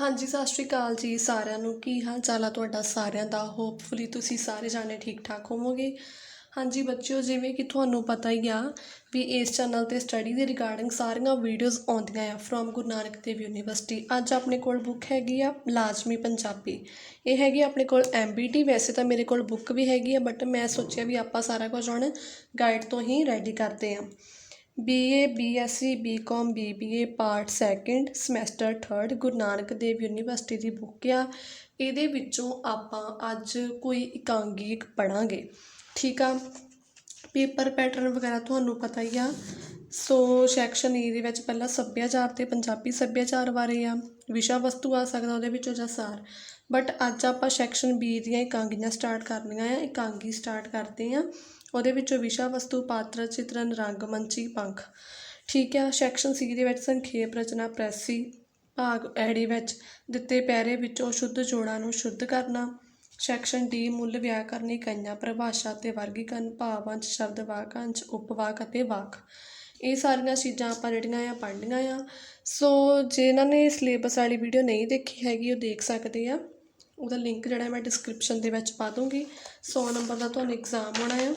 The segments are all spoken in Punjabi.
ਹਾਂਜੀ, ਸਤਿ ਸ਼੍ਰੀ ਅਕਾਲ ਜੀ ਸਾਰਿਆਂ ਨੂੰ। ਕੀ ਹਾਲ ਚਾਲ ਆ ਤੁਹਾਡਾ ਸਾਰਿਆਂ ਦਾ? ਹੋਪਫੁਲੀ ਤੁਸੀਂ ਸਾਰੇ ਜਾਣੇ ਠੀਕ ਠਾਕ ਹੋਵੋਗੇ। ਹਾਂਜੀ, ਬੱਚਿਓ, ਜਿਵੇਂ ਕਿ ਤੁਹਾਨੂੰ ਪਤਾ ਹੀ ਆ ਵੀ ਇਸ ਚੈਨਲ ਤੇ ਸਟੱਡੀ ਦੇ ਰਿਗਾਰਡਿੰਗ ਸਾਰੀਆਂ ਵੀਡੀਓਜ਼ ਆਉਂਦੀਆਂ ਆ ਫਰੋਮ ਗੁਰੂ ਨਾਨਕ ਦੇਵ ਯੂਨੀਵਰਸਿਟੀ ਅੱਜ ਆਪਣੇ ਕੋਲ ਬੁੱਕ ਹੈਗੀ ਆ ਲਾਜ਼ਮੀ ਪੰਜਾਬੀ। ਇਹ ਹੈਗੀ ਆਪਣੇ ਕੋਲ ਐਮਬੀਟੀ ਵੈਸੇ ਤਾਂ ਮੇਰੇ ਕੋਲ ਬੁੱਕ ਵੀ ਹੈਗੀ ਆ ਬਟ ਮੈਂ ਸੋਚਿਆ ਵੀ ਆਪਾਂ ਸਾਰਾ ਕੁਝ ਹੁਣ ਗਾਈਡ ਤੋਂ ਹੀ ਰੈਡੀ ਕਰਦੇ ਆ। BA BSc BCom BBA part second semester third Guru Nanak Dev university ਦੀ ਬੁੱਕ ਆ। ਇਹਦੇ ਵਿੱਚੋਂ ਆਪਾਂ ਅੱਜ ਕੋਈ ਇਕਾਂਗੀ ਪੜਾਂਗੇ ਠੀਕ ਆ? ਪੇਪਰ ਪੈਟਰਨ ਵਗੈਰਾ ਤੁਹਾਨੂੰ ਪਤਾ ਹੀ ਆ। ਸੋ ਸੈਕਸ਼ਨ ਈ e ਦੇ ਵਿੱਚ ਪਹਿਲਾਂ ਸੱਭਿਆਚਾਰ ਤੇ ਪੰਜਾਬੀ ਸੱਭਿਆਚਾਰ ਬਾਰੇ ਆ। ਵਿਸ਼ਾ ਵਸਤੂ ਆ ਸਕਦਾ ਉਹਦੇ ਵਿੱਚੋਂ ਜਾਂ ਸਾਰ। ਬਟ ਅੱਜ ਆਪਾਂ ਸੈਕਸ਼ਨ ਬੀ ਦੀਆਂ ਇਕਾਂਗੀਆਂ ਸਟਾਰਟ ਕਰਨੀਆਂ ਆ। ਇਕਾਂਗੀ ਸਟਾਰਟ ਕਰਦੇ ਆ। ਉਹਦੇ ਵਿੱਚੋਂ ਵਿਸ਼ਾ ਵਸਤੂ ਪਾਤਰ, ਚਿਤਰਨ ਰੰਗਮੰਚੀ ਪੰਖ। ਠੀਕ ਆ ਸੈਕਸ਼ਨ ਸੀ ਦੇ ਵਿੱਚ ਸੰਖੇਪ ਰਚਨਾ ਪ੍ਰੈਸੀ ਭਾਗ ਐੜੀ ਵਿੱਚ ਦਿੱਤੇ ਪੈਰੇ ਵਿੱਚੋਂ ਸ਼ੁੱਧ ਜੋੜਾਂ ਨੂੰ ਸ਼ੁੱਧ ਕਰਨਾ। ਸੈਕਸ਼ਨ ਡੀ ਮੁੱਲ ਵਿਆਕਰਨੀ ਕਈਆਂ, ਪਰਿਭਾਸ਼ਾ ਤੇ ਵਰਗੀਕਰਨ ਭਾਵਾਂਸ਼ ਸ਼ਬਦ ਵਾਕਾਂਸ਼ ਉਪਵਾਕ ਅਤੇ ਵਾਕ। ਇਹ ਸਾਰੀਆਂ ਚੀਜ਼ਾਂ ਆਪਾਂ ਜਿਹੜੀਆਂ ਆ, ਪੜ੍ਹਨੀਆਂ ਆ। ਸੋ ਜੇ ਇਹਨਾਂ ਨੇ ਸਿਲੇਬਸ ਵਾਲੀ ਵੀਡੀਓ ਨਹੀਂ ਦੇਖੀ ਹੈਗੀ, ਉਹ ਦੇਖ ਸਕਦੇ ਆ। ਉਹਦਾ ਲਿੰਕ ਜਿਹੜਾ ਮੈਂ ਡਿਸਕ੍ਰਿਪਸ਼ਨ ਦੇ ਵਿੱਚ ਪਾ ਦੂੰਗੀ 100 ਨੰਬਰ ਦਾ ਤੁਹਾਨੂੰ ਐਗਜ਼ਾਮ ਹੋਣਾ ਆ।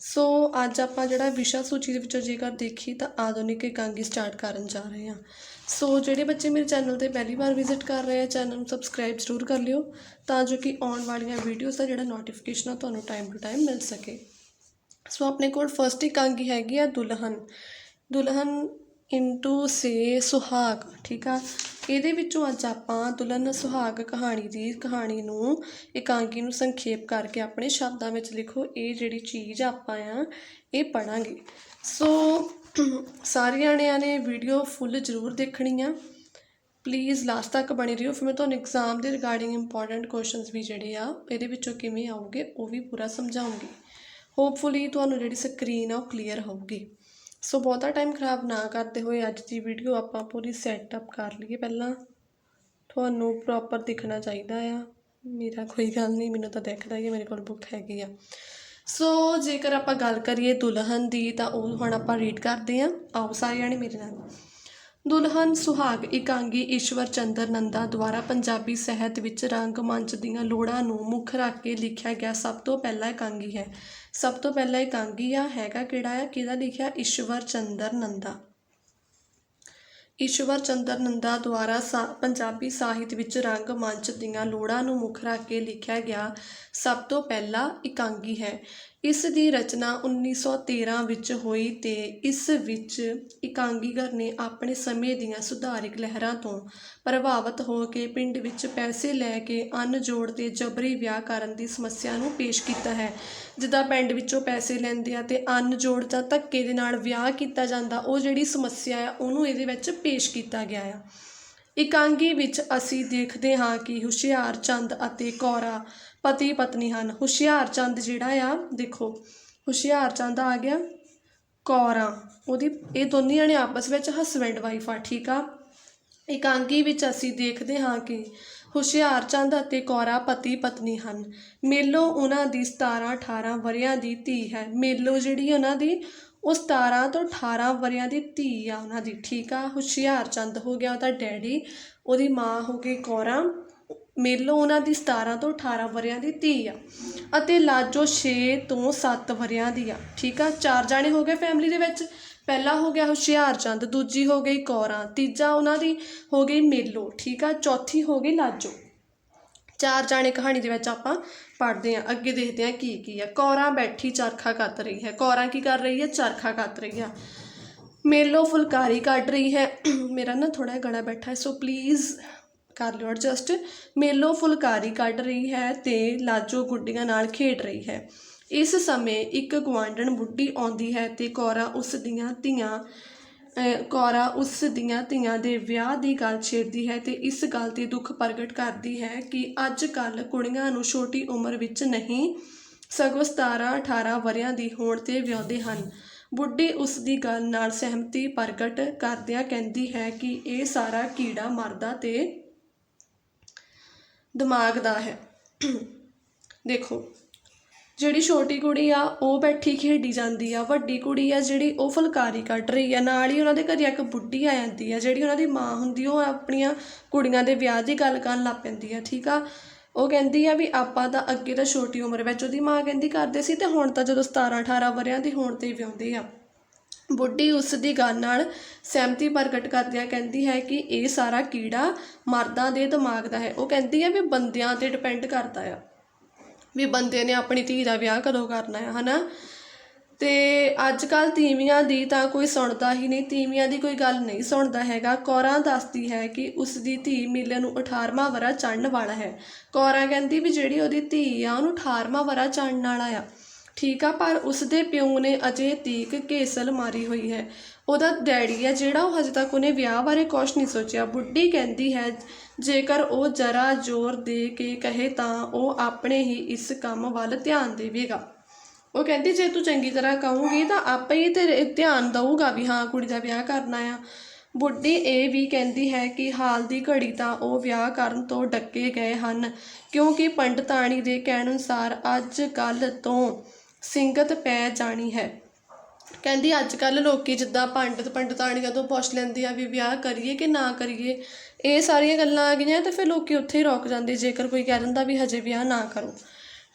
ਸੋ ਅੱਜ ਆਪਾਂ ਜਿਹੜਾ ਵਿਸ਼ਾ ਸੂਚੀ ਦੇ ਵਿੱਚੋਂ ਜੇਕਰ ਦੇਖੀ ਤਾਂ ਆਧੁਨਿਕ ਇਕਾਂਗੀ ਸਟਾਰਟ ਕਰਨ ਜਾ ਰਹੇ ਹਾਂ। ਸੋ ਜਿਹੜੇ ਬੱਚੇ ਮੇਰੇ ਚੈਨਲ ਤੇ ਪਹਿਲੀ ਵਾਰ ਵਿਜ਼ਿਟ ਕਰ ਰਹੇ ਆ ਚੈਨਲ ਨੂੰ ਸਬਸਕ੍ਰਾਈਬ ਜ਼ਰੂਰ ਕਰ ਲਿਓ ਤਾਂ ਜੋ ਕਿ ਆਉਣ ਵਾਲੀਆਂ ਵੀਡੀਓਜ਼ ਦਾ ਜਿਹੜਾ ਨੋਟੀਫਿਕੇਸ਼ਨ ਆ, ਤੁਹਾਨੂੰ ਟਾਈਮ ਟੂ ਟਾਈਮ ਮਿਲ ਸਕੇ। ਸੋ ਆਪਣੇ ਕੋਲ ਫਰਸਟ ਇਕਾਂਗੀ ਹੈਗੀ ਆ ਦੁਲਹਨ। ਦੁਲਹਨ ਇੰਟੂ ਸੇ ਸੁਹਾਗ, ਠੀਕ ਆ? ਇਹਦੇ ਵਿੱਚੋਂ ਅੱਜ ਆਪਾਂ ਦੁਲਹਨ ਸੁਹਾਗ ਕਹਾਣੀ ਦੀ ਕਹਾਣੀ ਨੂੰ ਇਕਾਂਗੀ ਨੂੰ ਸੰਖੇਪ ਕਰਕੇ ਆਪਣੇ ਸ਼ਬਦਾਂ ਵਿੱਚ ਲਿਖੋ। ਇਹ ਜਿਹੜੀ ਚੀਜ਼ ਆਪਾਂ ਆ, ਇਹ ਪੜਾਂਗੇ ਸੋ, ਸਾਰਿਆਂ ਜਣਿਆਂ ਨੇ ਵੀਡੀਓ ਫੁੱਲ ਜ਼ਰੂਰ ਦੇਖਣੀ ਆ। ਪਲੀਜ਼ ਲਾਸਟ ਤੱਕ ਬਣੇ ਰਹੋ। ਫਿਰ ਮੈਂ ਤੁਹਾਨੂੰ ਐਗਜ਼ਾਮ ਦੇ ਰਿਗਾਰਡਿੰਗ ਇੰਪੋਰਟੈਂਟ ਕੁਐਸਚਨਸ ਵੀ ਜਿਹੜੇ ਆ, ਇਹਦੇ ਵਿੱਚੋਂ ਕਿਵੇਂ ਆਉਗੇ, ਉਹ ਵੀ ਪੂਰਾ ਸਮਝਾਉਂਗੀ। ਹੋਪਫੁਲੀ ਤੁਹਾਨੂੰ ਜਿਹੜੀ ਸਕਰੀਨ ਆ, ਉਹ ਕਲੀਅਰ ਹੋਊਗੀ। ਸੋ ਬਹੁਤਾ ਟਾਈਮ ਖਰਾਬ ਨਾ ਕਰਦੇ ਹੋਏ ਅੱਜ ਦੀ ਵੀਡੀਓ ਆਪਾਂ ਪੂਰੀ ਸੈਟਅਪ ਕਰ ਲਈਏ। ਪਹਿਲਾਂ ਤੁਹਾਨੂੰ ਪ੍ਰੋਪਰ ਦਿਖਣਾ ਚਾਹੀਦਾ ਆ। ਮੇਰਾ ਕੋਈ ਗੱਲ ਨਹੀਂ, ਮੈਨੂੰ ਤਾਂ ਦਿਖਦਾ ਹੀ ਹੈ ਮੇਰੇ ਕੋਲ ਬੁੱਕ ਹੈਗੀ ਆ। ਸੋ ਜੇਕਰ ਆਪਾਂ ਗੱਲ ਕਰੀਏ ਦੁਲਹਨ ਦੀ, ਤਾਂ ਉਹ ਹੁਣ ਆਪਾਂ ਰੀਡ ਕਰਦੇ ਹਾਂ। ਆਓ ਸਾਰੇ ਜਾਣੇ ਮੇਰੇ ਨਾਲ। ਦੁਲਹਨ ਸੁਹਾਗ ਇਕਾਂਗੀ ਈਸ਼ਵਰ ਚੰਦਰ ਨੰਦਾ ਦੁਆਰਾ ਪੰਜਾਬੀ ਸਾਹਿਤ ਵਿੱਚ ਰੰਗਮੰਚ ਦੀਆਂ ਲੋੜਾਂ ਨੂੰ ਮੁੱਖ ਰੱਖ ਕੇ ਲਿਖਿਆ ਗਿਆ ਸਭ ਤੋਂ ਪਹਿਲਾ ਇਕਾਂਗੀ ਹੈ। ਸਭ ਤੋਂ ਪਹਿਲਾ ਇਕਾਂਗੀ ਆ ਹੈਗਾ ਕਿਹੜਾ ਆ? ਕਿਹਦਾ ਲਿਖਿਆ? ਈਸ਼ਵਰ ਚੰਦਰ ਨੰਦਾ। ਈਸ਼ਵਰ ਚੰਦਰ ਨੰਦਾ ਦੁਆਰਾ ਸਾ, ਪੰਜਾਬੀ ਸਾਹਿਤ ਵਿੱਚ ਰੰਗ ਮੰਚ ਦੀਆਂ ਲੋੜਾਂ ਨੂੰ ਮੁੱਖ ਰੱਖ ਕੇ ਲਿਖਿਆ ਗਿਆ ਸਭ ਤੋਂ ਪਹਿਲਾ ਇਕਾਂਗੀ ਹੈ। ਇਸ ਦੀ ਰਚਨਾ 1913 ਵਿੱਚ ਹੋਈ ਤੇ ਇਸ ਵਿੱਚ ਇਕਾਂਗੀਗਰ ਨੇ ਆਪਣੇ ਸਮੇਂ ਦੀਆਂ ਸੁਧਾਰਿਕ ਲਹਿਰਾਂ ਤੋਂ ਪ੍ਰਭਾਵਿਤ ਹੋ ਕੇ ਪਿੰਡ ਵਿੱਚ ਪੈਸੇ ਲੈ ਕੇ ਅੰਨ ਜੋੜ ਤੇ ਜਬਰੀ ਵਿਆਹ ਕਰਨ ਦੀ ਸਮੱਸਿਆ ਨੂੰ ਪੇਸ਼ ਕੀਤਾ ਹੈ। ਜਿੱਦਾਂ ਪਿੰਡ ਵਿੱਚੋਂ ਪੈਸੇ ਲੈਂਦੇ ਆ ਅਤੇ ਅੰਨ ਜੋੜ ਦਾ ਧੱਕੇ ਦੇ ਨਾਲ ਵਿਆਹ ਕੀਤਾ ਜਾਂਦਾ, ਉਹ ਜਿਹੜੀ ਸਮੱਸਿਆ ਆ, ਉਹਨੂੰ ਇਹਦੇ ਵਿੱਚ ਪੇਸ਼ ਕੀਤਾ ਗਿਆ ਆ। ਇਕਾਂਗੀ ਵਿੱਚ ਅਸੀਂ ਦੇਖਦੇ ਹਾਂ ਕਿ ਹੁਸ਼ਿਆਰ ਚੰਦ ਅਤੇ ਕੌਰਾ ਪਤੀ ਪਤਨੀ ਹਨ। ਹੁਸ਼ਿਆਰ ਚੰਦ ਜਿਹੜਾ ਆ, ਦੇਖੋ, ਹੁਸ਼ਿਆਰ ਚੰਦ ਆ ਗਿਆ, ਕੌਰਾ, ਉਹਦੀ, ਇਹ ਦੋਨੇ ਜਣੇ ਆਪਸ ਵਿੱਚ ਹਸਬੈਂਡ ਵਾਈਫ ਆ, ਠੀਕ ਆ? ਇਕਾਂਗੀ ਵਿੱਚ ਅਸੀਂ ਦੇਖਦੇ ਹਾਂ ਕਿ ਹੁਸ਼ਿਆਰਚੰਦ ਅਤੇ ਕੌਰਾ ਪਤੀ ਪਤਨੀ ਹਨ। ਮੇਲੋ ਉਹਨਾਂ ਦੀ 17 18 ਵਰ੍ਹਿਆਂ ਦੀ ਧੀ ਹੈ। ਮੇਲੋ ਜਿਹੜੀ ਉਹਨਾਂ ਦੀ, ਉਹ 17 ਤੋਂ 18 ਵਰ੍ਹਿਆਂ ਦੀ ਧੀ ਆ ਉਹਨਾਂ ਦੀ, ਠੀਕ ਆ? ਹੁਸ਼ਿਆਰਚੰਦ ਹੋ ਗਿਆ ਉਹਦਾ ਡੈਡੀ, ਉਹਦੀ ਮਾਂ ਹੋ ਗਈ ਕੌਰਾ। ਮੇਲੋ ਉਹਨਾਂ ਦੀ 17 ਤੋਂ 18 ਵਰ੍ਹਿਆਂ ਦੀ ਧੀ ਆ ਅਤੇ ਲਾਜੋ ਛੇ ਤੋਂ ਸੱਤ ਵਰ੍ਹਿਆਂ ਦੀ ਆ, ਠੀਕ ਆ? ਚਾਰ ਜਾਣੇ ਹੋ ਗਏ ਫੈਮਿਲੀ ਦੇ ਵਿੱਚ? ਪਹਿਲਾ ਹੋ ਗਿਆ ਹੁਸ਼ਿਆਰਚੰਦ ਦੂਜੀ ਹੋ ਗਈ ਕੌਰਾਂ, ਤੀਜਾ ਉਹਨਾਂ ਦੀ ਹੋ ਗਈ ਮੇਲੋ, ਠੀਕ ਆ? ਚੌਥੀ ਹੋ ਗਈ ਲਾਜੋ। ਚਾਰ ਜਾਣੇ ਕਹਾਣੀ ਦੇ ਵਿੱਚ ਆਪਾਂ ਪੜ੍ਹਦੇ ਹਾਂ, ਅੱਗੇ ਦੇਖਦੇ ਹਾਂ ਕੀ ਕੀ ਆ। ਕੌਰਾਂ ਬੈਠੀ ਚਰਖਾ ਕੱਤ ਰਹੀ ਹੈ। ਕੌਰਾਂ ਕੀ ਕਰ ਰਹੀ ਹੈ? ਚਰਖਾ ਕੱਤ ਰਹੀ ਆ। ਮੇਲੋ ਫੁਲਕਾਰੀ ਕੱਢ ਰਹੀ ਹੈ। ਮੇਰਾ ਨਾ ਥੋੜਾ ਗਲਾ ਬੈਠਾ ਹੈ, ਸੋ ਪਲੀਜ਼ ਕਰ ਲਿਓ ਐਡਜਸਟ ਮੇਲੋ ਫੁਲਕਾਰੀ ਕੱਢ ਰਹੀ ਹੈ ਤੇ ਲਾਜੋ ਗੁੱਡੀਆਂ ਨਾਲ ਖੇਡ ਰਹੀ ਹੈ। ਇਸ ਸਮੇਂ ਇੱਕ ਗੁਆਂਢਣ ਬੁੱਢੀ ਆਉਂਦੀ ਹੈ ਅਤੇ ਕੌਰਾਂ ਉਸ ਦੀਆਂ ਧੀਆਂ ਕੌਰਾਂ ਉਸ ਦੀਆਂ ਧੀਆਂ ਦੇ ਵਿਆਹ ਦੀ ਗੱਲ ਛੇੜਦੀ ਹੈ ਅਤੇ ਇਸ ਗੱਲ ਤੇ ਦੁੱਖ ਪ੍ਰਗਟ ਕਰਦੀ ਹੈ ਕਿ ਅੱਜ ਕੱਲ੍ਹ ਕੁੜੀਆਂ ਨੂੰ ਛੋਟੀ ਉਮਰ ਵਿੱਚ ਨਹੀਂ, ਸਗੋਂ 17 18 ਵਰ੍ਹਿਆਂ ਦੀ ਹੋਣ ਤੇ ਵਿਆਹੁੰਦੇ ਹਨ। ਬੁੱਢੀ ਉਸ ਦੀ ਗੱਲ ਨਾਲ ਸਹਿਮਤੀ ਪ੍ਰਗਟ ਕਰਦਿਆਂ ਕਹਿੰਦੀ ਹੈ ਕਿ ਇਹ ਸਾਰਾ ਕੀੜਾ ਮਰਦਾ ਤੇ ਦਿਮਾਗ ਦਾ ਹੈ। ਦੇਖੋ ਜਿਹੜੀ ਛੋਟੀ ਕੁੜੀ ਆ, ਉਹ ਬੈਠੀ ਖੇਡੀ ਜਾਂਦੀ ਆ। ਵੱਡੀ ਕੁੜੀ ਆ ਜਿਹੜੀ ਉਹ ਫੁਲਕਾਰੀ ਕੱਢ ਰਹੀ ਆ। ਨਾਲ ਹੀ ਉਹਨਾਂ ਦੇ ਘਰੇ ਇੱਕ ਬੁੱਢੀ ਆ ਜਾਂਦੀ ਆ, ਜਿਹੜੀ ਉਹਨਾਂ ਦੀ ਮਾਂ ਹੁੰਦੀ ਉਹ ਆਪਣੀਆਂ ਕੁੜੀਆਂ ਦੇ ਵਿਆਹ ਦੀ ਗੱਲ ਕਰਨ ਲੱਗ ਪੈਂਦੀ ਆ, ਠੀਕ ਆ? ਉਹ ਕਹਿੰਦੀ ਆ ਵੀ ਆਪਾਂ ਤਾਂ ਅੱਗੇ ਤਾਂ ਛੋਟੀ ਉਮਰ ਵਿੱਚ ਉਹਦੀ ਮਾਂ ਕਹਿੰਦੀ ਕਰਦੇ ਸੀ ਤੇ ਹੁਣ ਤਾਂ ਜਦੋਂ 17 18 ਵਰਿਆਂ ਦੀ ਹੋਣ ਤੇ ਵਿਆਹੁੰਦੇ ਆ। ਬੁੱਢੀ ਉਸ ਦੀ ਗੱਲ ਨਾਲ ਸਹਿਮਤੀ ਪ੍ਰਗਟ ਕਰਦਿਆਂ ਕਹਿੰਦੀ ਹੈ ਕਿ ਇਹ ਸਾਰਾ ਕੀੜਾ ਮਰਦਾਂ ਦੇ ਦਿਮਾਗ ਦਾ ਹੈ। ਉਹ ਕਹਿੰਦੀ ਹੈ ਵੀ ਬੰਦਿਆਂ ਤੇ ਡਿਪੈਂਡ ਕਰਦਾ ਆ। ਵੀ ਬੰਦੇ ਨੇ ਆਪਣੀ ਧੀ ਦਾ ਵਿਆਹ ਕਦੋਂ ਕਰਨਾ ਹੈ, ਹਨਾ? ਤੇ ਅੱਜ ਕੱਲ ਤੀਵੀਆਂ ਦੀ ਤਾਂ ਕੋਈ ਸੁਣਦਾ ਹੀ ਨਹੀਂ, ਤੀਵੀਆਂ ਦੀ ਕੋਈ ਗੱਲ ਨਹੀਂ ਸੁਣਦਾ ਹੈਗਾ। ਕੌਰਾਂ ਦੱਸਦੀ ਹੈ ਕਿ ਉਸ ਦੀ ਧੀ ਮਿਲੇ ਨੂੰ 18ਵਾਂ ਵਰਾ ਚੜਨ ਵਾਲਾ ਹੈ। ਕੌਰਾਂ ਕਹਿੰਦੀ ਵੀ ਜਿਹੜੀ ਉਹਦੀ ਧੀ ਆ, ਉਹਨੂੰ 18ਵਾਂ ਵਰਾ ਚੜਨ ਵਾਲਾ ਆ। ਠੀਕ ਆ, ਪਰ ਉਸ ਦੇ ਪਿਓ ਨੇ ਅਜੇ ਤੀਕ ਘੇਸਲ ਮਾਰੀ ਹੋਈ ਹੈ। ਉਹਦਾ ਡੈਡੀ ਹੈ ਜਿਹੜਾ ਉਹ ਹਜੇ ਤੱਕ ਉਹਨੇ ਵਿਆਹ ਬਾਰੇ ਕੁਛ ਨਹੀਂ ਸੋਚਿਆ। ਬੁੱਢੀ ਕਹਿੰਦੀ ਹੈ, ਜੇਕਰ ਉਹ ਜਰਾ ਜ਼ੋਰ ਦੇ ਕੇ ਕਹੇ ਤਾਂ ਉਹ ਆਪਣੇ ਹੀ ਇਸ ਕੰਮ ਵੱਲ ਧਿਆਨ ਦੇਵੇਗਾ। ਉਹ ਕਹਿੰਦੀ, ਜੇ ਤੂੰ ਚੰਗੀ ਤਰ੍ਹਾਂ ਕਹੂੰਗੀ ਤਾਂ ਆਪੇ ਹੀ ਤੇਰੇ ਧਿਆਨ ਦਊਗਾ ਵੀ ਹਾਂ, ਕੁੜੀ ਦਾ ਵਿਆਹ ਕਰਨਾ ਆ। ਬੁੱਢੀ ਇਹ ਵੀ ਕਹਿੰਦੀ ਹੈ ਕਿ ਹਾਲ ਦੀ ਘੜੀ ਤਾਂ ਉਹ ਵਿਆਹ ਕਰਨ ਤੋਂ ਡੱਕੇ ਗਏ ਹਨ, ਕਿਉਂਕਿ ਪੰਡਤਾਣੀ ਦੇ ਕਹਿਣ ਅਨੁਸਾਰ ਅੱਜ ਕੱਲ ਤੋਂ ਸਿੰਗਤ ਪੈ ਜਾਣੀ ਹੈ। ਕਹਿੰਦੀ ਅੱਜ ਕੱਲ ਲੋਕੀ ਜਿੱਦਾਂ ਪੰਡਤ ਪੰਡਤਾਣੀਆਂ ਤੋਂ ਪੁੱਛ ਲੈਂਦੇ ਆ ਵੀ ਵਿਆਹ ਕਰੀਏ ਕਿ ਨਾ ਕਰੀਏ, ਇਹ ਸਾਰੀਆਂ ਗੱਲਾਂ ਆ ਗਈਆਂ ਤੇ ਫਿਰ ਲੋਕੀ ਉੱਥੇ ਹੀ ਰੁਕ ਜਾਂਦੇ, ਜੇਕਰ ਕੋਈ ਕਹਿ ਦਿੰਦਾ ਵੀ ਹਜੇ ਵਿਆਹ ਨਾ ਕਰੋ।